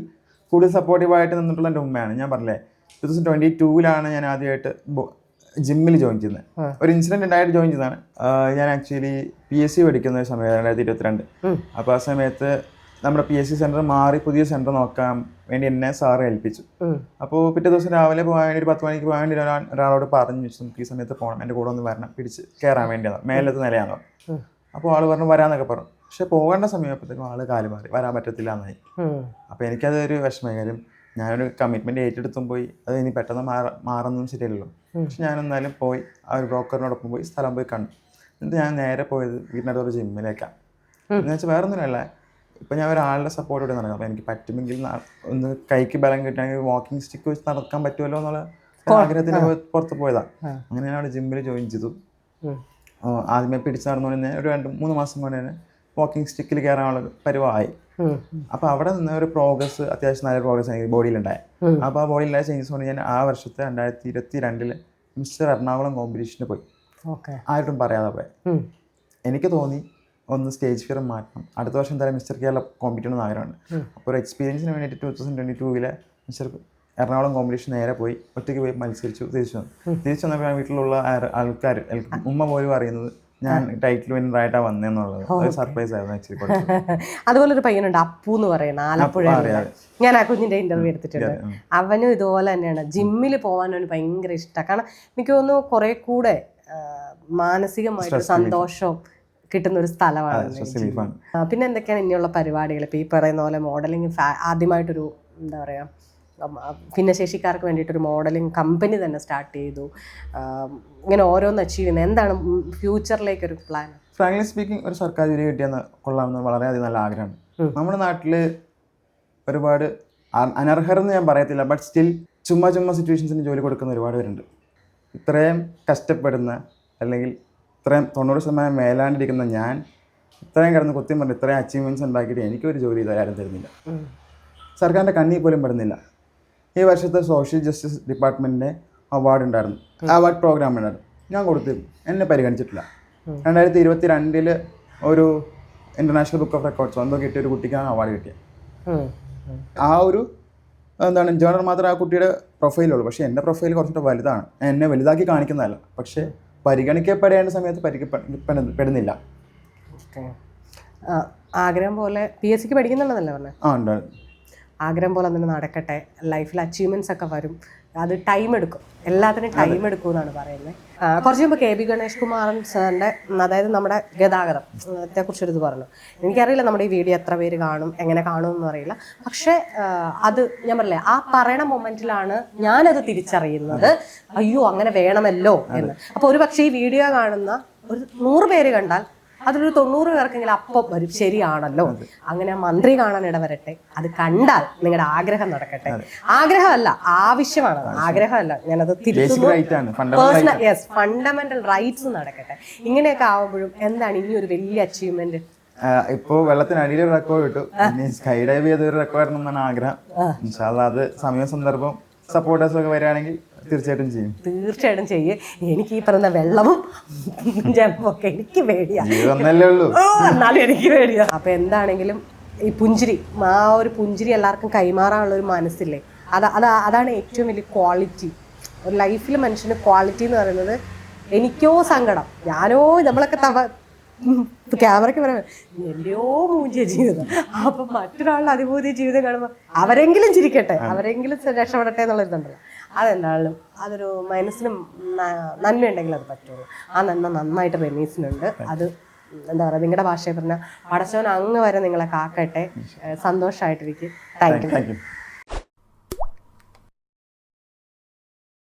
കൂടുതൽ സപ്പോർട്ടീവ് ആയിട്ട് നിന്നിട്ടുള്ള എന്റെ ഉമ്മയാണ്. ഞാൻ പറഞ്ഞില്ലേ ടു തൗസൻഡ് ട്വന്റി ടൂവിലാണ് ഞാൻ ആദ്യമായിട്ട് ജിമ്മിൽ ജോയിൻ ചെയ്യുന്നത്. ഒരു ഇൻസിഡന്റ് ഉണ്ടായിട്ട് ജോയിൻ ചെയ്തതാണ്. ഞാൻ ആക്ച്വലി പി എസ് സി പഠിക്കുന്ന ഒരു സമയം രണ്ടായിരത്തി ഇരുപത്തിരണ്ട് അപ്പോൾ ആ സമയത്ത് നമ്മുടെ പി എസ് സി സെന്റർ മാറി പുതിയ സെന്റർ നോക്കാൻ വേണ്ടി എന്നെ സാറ് ഏൽപ്പിച്ചു. അപ്പോൾ പിറ്റേ ദിവസം രാവിലെ പോകാൻ വേണ്ടി ഒരു പത്ത് മണിക്ക് പോകാൻ വേണ്ടി ഒരാൾ ഒരാളോട് പറഞ്ഞു വെച്ചു നമുക്ക് ഈ സമയത്ത് പോകണം എന്റെ കൂടെ ഒന്ന് വരണം പിടിച്ച് കയറാൻ വേണ്ടിയാണ് മേലത്തെ നിലയാണ് അപ്പോൾ ആൾ പറഞ്ഞു വരാന്നൊക്കെ പറഞ്ഞു. പക്ഷെ പോകേണ്ട സമയപ്പോഴത്തേക്കും ആൾ കാൽ മാറി വരാൻ പറ്റത്തില്ല എന്നായി അപ്പോൾ എനിക്കതൊരു വിഷമം കാര്യം ഞാനൊരു കമ്മിറ്റ്മെന്റ് ഏറ്റെടുത്തും പോയി. അത് ഇനി പെട്ടെന്ന് മാറ മാറുന്നതും ശരിയല്ലല്ലോ. പക്ഷെ ഞാൻ എന്തായാലും പോയി ആ ഒരു ബ്രോക്കറിനോടൊപ്പം പോയി സ്ഥലം പോയി കണ്ടു. എന്നിട്ട് ഞാൻ നേരെ പോയത് വീടിനടുത്ത് ഒരു ജിമ്മിലേക്കാണ്. എന്ന് വെച്ചാൽ വേറെ ഒന്നുമില്ല ഇപ്പം ഞാൻ ഒരാളുടെ സപ്പോർട്ടോടെ നടക്കാം അപ്പോൾ എനിക്ക് പറ്റുമെങ്കിൽ ഒന്ന് കൈക്ക് ബലം കിട്ടുകയാണെങ്കിൽ വാക്കിംഗ് സ്റ്റിക്ക് വെച്ച് നടക്കാൻ പറ്റുമല്ലോ എന്നുള്ള ആഗ്രഹത്തിന് പുറത്ത് പോയതാണ് അങ്ങനെ ഞാൻ അവിടെ ജിമ്മിൽ ജോയിൻ ചെയ്തു. ആദ്യമേ പിടിച്ച് നടന്നുകൊണ്ട് തന്നെ ഒരു രണ്ട് മൂന്ന് മാസം കൊണ്ട് തന്നെ വാക്കിംഗ് സ്റ്റിക്കിൽ കയറാനുള്ള പരിവായി. ഉം, അപ്പോൾ അവിടെ നിന്ന് ഒരു പ്രോഗ്രസ് അത്യാവശ്യം നല്ല പ്രോഗ്രസ് എനിക്ക് ബോഡിയിലുണ്ടായി. ഉം. അപ്പോൾ ആ ബോഡിയിലുണ്ടായ ചേഞ്ചസ് കൊണ്ട് ഞാൻ ആ വർഷത്തെ രണ്ടായിരത്തി ഇരുപത്തി രണ്ടിൽ മിസ്റ്റർ എറണാകുളം കോമ്പറ്റീഷന് പോയി. ആയിട്ടും പറയാതെ പോയി. എനിക്ക് തോന്നി ഒന്ന് സ്റ്റേജ് ഫിയർ മാറ്റണം. അടുത്ത വർഷം തന്നെ മിസ്റ്റർ കേരള കോമ്പറ്റ് ചെയ്യണമെന്ന് ആഗ്രഹമാണ്. അപ്പോൾ ഒരു എക്സ്പീരിയൻസിന് വേണ്ടിയിട്ട് ടൂ തൗസൻഡ് ട്വന്റി ടൂവിലെ മിസ്റ്റർ എറണാകുളം കോമ്പറ്റീഷൻ നേരെ പോയി ഒറ്റയ്ക്ക് പോയി മത്സരിച്ചു തിരിച്ചു വന്നു. തിരിച്ചു വന്നപ്പോഴാണ് വീട്ടിലുള്ള ആൾക്കാർ ഉമ്മ പോലും അറിയുന്നത് ഞാൻ ടൈറ്റിൽ വിന്നർ ആയിട്ടാണ് വന്നതെന്നുള്ളത് ഒരു സർപ്രൈസ് ആയിരുന്നു ആക്ച്വലി അതുപോലെ ഒരു പയ്യനുണ്ട് അപ്പു എന്ന് പറയുന്ന ആലപ്പുഴ. ഞാൻ ആ കുഞ്ഞിന്റെ ഇന്റർവ്യൂ എടുത്തിട്ടുണ്ട്. അവനും ഇതുപോലെ തന്നെയാണ്. ജിമ്മിൽ പോകാൻ അവന് ഭയങ്കര ഇഷ്ടമാണ് കാരണം എനിക്ക് തോന്നുന്നു കുറെ കൂടെ മാനസികമായിട്ട് സന്തോഷവും കിട്ടുന്ന ഒരു സ്ഥലമാണ് പിന്നെ എന്തൊക്കെയാണ് ഇനിയുള്ള പരിപാടികൾ ഇപ്പോൾ ഈ പറയുന്ന പോലെ മോഡലിംഗ് ആദ്യമായിട്ടൊരു എന്താ പറയുക ഭിന്നശേഷിക്കാർക്ക് വേണ്ടിയിട്ടൊരു മോഡലിംഗ് കമ്പനി തന്നെ സ്റ്റാർട്ട് ചെയ്തു. ഇങ്ങനെ ഓരോന്ന് അച്ചീവ് ചെയ്യുന്നത്. എന്താണ് ഫ്യൂച്ചറിലേക്ക് ഒരു പ്ലാൻ ഫ്രാങ്ക്ലി സ്പീക്കിംഗ് ഒരു സർക്കാർ ജോലി കിട്ടിയെന്ന് കൊള്ളാമെന്ന് വളരെയധികം നല്ല ആഗ്രഹമാണ്. നമ്മുടെ നാട്ടിൽ ഒരുപാട് അനർഹർ അനർഹരെന്ന് ഞാൻ പറയത്തില്ല ബട്ട് സ്റ്റിൽ ചുമ്മാ ചുമ്മാ സിറ്റുവേഷൻസിന് ജോലി കൊടുക്കുന്ന ഒരുപാട് പേരുണ്ട്. ഇത്രയും കഷ്ടപ്പെടുന്ന അല്ലെങ്കിൽ ഇത്രയും തൊണ്ണൂറ് ശതമാനം മേലാണ്ടിരിക്കുന്ന ഞാൻ ഇത്രയും കിടന്ന് കുത്തിയും പറഞ്ഞു ഇത്രയും അച്ചീവ്മെന്റ്സ് ഉണ്ടാക്കിയിട്ട് എനിക്കൊരു ജോലി ഇതുവരെ ആരും തരുന്നില്ല സർക്കാരിന്റെ കണ്ണിൽ പോലും പെടുന്നില്ല. ഈ വർഷത്തെ സോഷ്യൽ ജസ്റ്റിസ് ഡിപ്പാർട്ട്മെന്റിന്റെ അവാർഡ് ഉണ്ടായിരുന്നു. അവാർഡ് പ്രോഗ്രാം ഉണ്ടായിരുന്നു. ഞാൻ കൊടുത്തു എന്നെ പരിഗണിച്ചിട്ടില്ല. രണ്ടായിരത്തി ഇരുപത്തി രണ്ടിൽ ഒരു ഇന്റർനാഷണൽ ബുക്ക് ഓഫ് റെക്കോർഡ്സ് എന്തോ കിട്ടിയ ഒരു കുട്ടിക്കാണ് അവാർഡ് കിട്ടിയത് ആ ഒരു എന്താണ് ജേണൽ മാത്രമേ ആ കുട്ടിയുടെ പ്രൊഫൈലുള്ളൂ പക്ഷേ എന്റെ പ്രൊഫൈൽ കുറച്ചുകൂടെ വലുതാണ്. എന്നെ വലുതാക്കി കാണിക്കുന്നതല്ല. പക്ഷേ പരിഗണിക്കപ്പെടേണ്ട സമയത്ത് പരിഗണിക്കപ്പെടുന്നില്ല. ആഗ്രഹം പോലെ പി എസ് സിക്ക് പഠിക്കുന്നുണ്ടെന്നല്ലേ പറഞ്ഞത് ആ ഉണ്ട്. ആഗ്രഹം പോലെ തന്നെ നടക്കട്ടെ. ലൈഫിൽ അച്ചീവ്മെന്റ്സ് ഒക്കെ വരും. അത് ടൈം എടുക്കും. എല്ലാത്തിനും ടൈം എടുക്കും എന്നാണ് പറയുന്നത്. കുറച്ച് മുമ്പ് കെ ബി ഗണേഷ് കുമാറൻ സാറിന്റെ അതായത് നമ്മുടെ ഗതാഗതം ത്തെ കുറിച്ചൊരു ഇത് പറഞ്ഞു. എനിക്കറിയില്ല നമ്മുടെ ഈ വീഡിയോ എത്ര പേര് കാണും എങ്ങനെ കാണും എന്ന് അറിയില്ല. പക്ഷേ അത് ഞാൻ പറയില്ലേ ആ പറയണ മൊമെന്റിലാണ് ഞാനത് തിരിച്ചറിയുന്നത്. അയ്യോ അങ്ങനെ വേണമല്ലോ എന്ന്. അപ്പോൾ ഒരു പക്ഷേ ഈ വീഡിയോ കാണുന്ന ഒരു നൂറ് പേര് കണ്ടാൽ അതിലൊരു തൊണ്ണൂറ് പേർക്കെങ്കിലും അപ്പം വരും. ശരിയാണല്ലോ. അങ്ങനെ മന്ത്രി കാണാൻ ഇടവരട്ടെ. അത് കണ്ടാൽ നിങ്ങളുടെ ആഗ്രഹം നടക്കട്ടെ. ആഗ്രഹമല്ല ആവശ്യമാണ്. ആഗ്രഹമല്ല. ഞാനത് തിരിച്ചു യെസ് ഫണ്ടമെന്റൽ റൈറ്റ്സ് നടക്കട്ടെ. ഇങ്ങനെയൊക്കെ ആവുമ്പോഴും എന്താണ് ഇനി ഒരു വലിയ അച്ചീവ്മെന്റ് ഇപ്പോ വെള്ളത്തിനടിയിൽ ഒരു റെക്കോർഡ് കിട്ടു സ്കൈ ഡൈവ് ചെയ്ത ഒരു റെക്കോർഡ് എന്നാണ് ആഗ്രഹം. അത് സമയ സന്ദർഭം സപ്പോർട്ടേഴ്സ് ഒക്കെ വരികയാണെങ്കിൽ തീർച്ചയായിട്ടും ചെയ്യും. തീർച്ചയായിട്ടും ചെയ്യും. എനിക്ക് ഈ പറയുന്ന വെള്ളവും ജമ്പും ഒക്കെ എനിക്ക് പേടിയാ. എന്നാലും എനിക്ക് പേടിയാ. അപ്പൊ എന്താണെങ്കിലും ഈ പുഞ്ചിരി ആ ഒരു പുഞ്ചിരി എല്ലാവർക്കും കൈമാറാനുള്ള ഒരു മനസ്സില്ലേ? അത് അത് അതാണ് ഏറ്റവും വലിയ ക്വാളിറ്റി ഒരു ലൈഫിൽ മനുഷ്യന് ക്വാളിറ്റി എന്ന് പറയുന്നത് എനിക്കോ സങ്കടം ഞാനോ നമ്മളൊക്കെ തവ ക്യാമറയ്ക്ക് പറയാം എന്റെയോ മൂഞ്ചിയ ജീവിതം. അപ്പൊ മറ്റൊരാളുടെ അതിഭൂതിയ ജീവിതം കാണുമ്പോൾ അവരെങ്കിലും ചിരിക്കട്ടെ അവരെങ്കിലും രക്ഷപ്പെടട്ടെ എന്നുള്ളൊരിതുണ്ടല്ലോ. അതെന്തായാലും അതൊരു മനസ്സിനും നന്മ നന്മയുണ്ടെങ്കിൽ അത് പറ്റുള്ളൂ. ആ നന്മ നന്നായിട്ട് റെമീസിനുണ്ട്. അത് എന്താ പറയുക നിങ്ങളുടെ ഭാഷയെ പറഞ്ഞാൽ പടച്ചവൻ അങ്ങ് വരെ നിങ്ങളെ കാക്കട്ടെ. സന്തോഷമായിട്ടിരിക്കും താങ്ക് യു താങ്ക് യു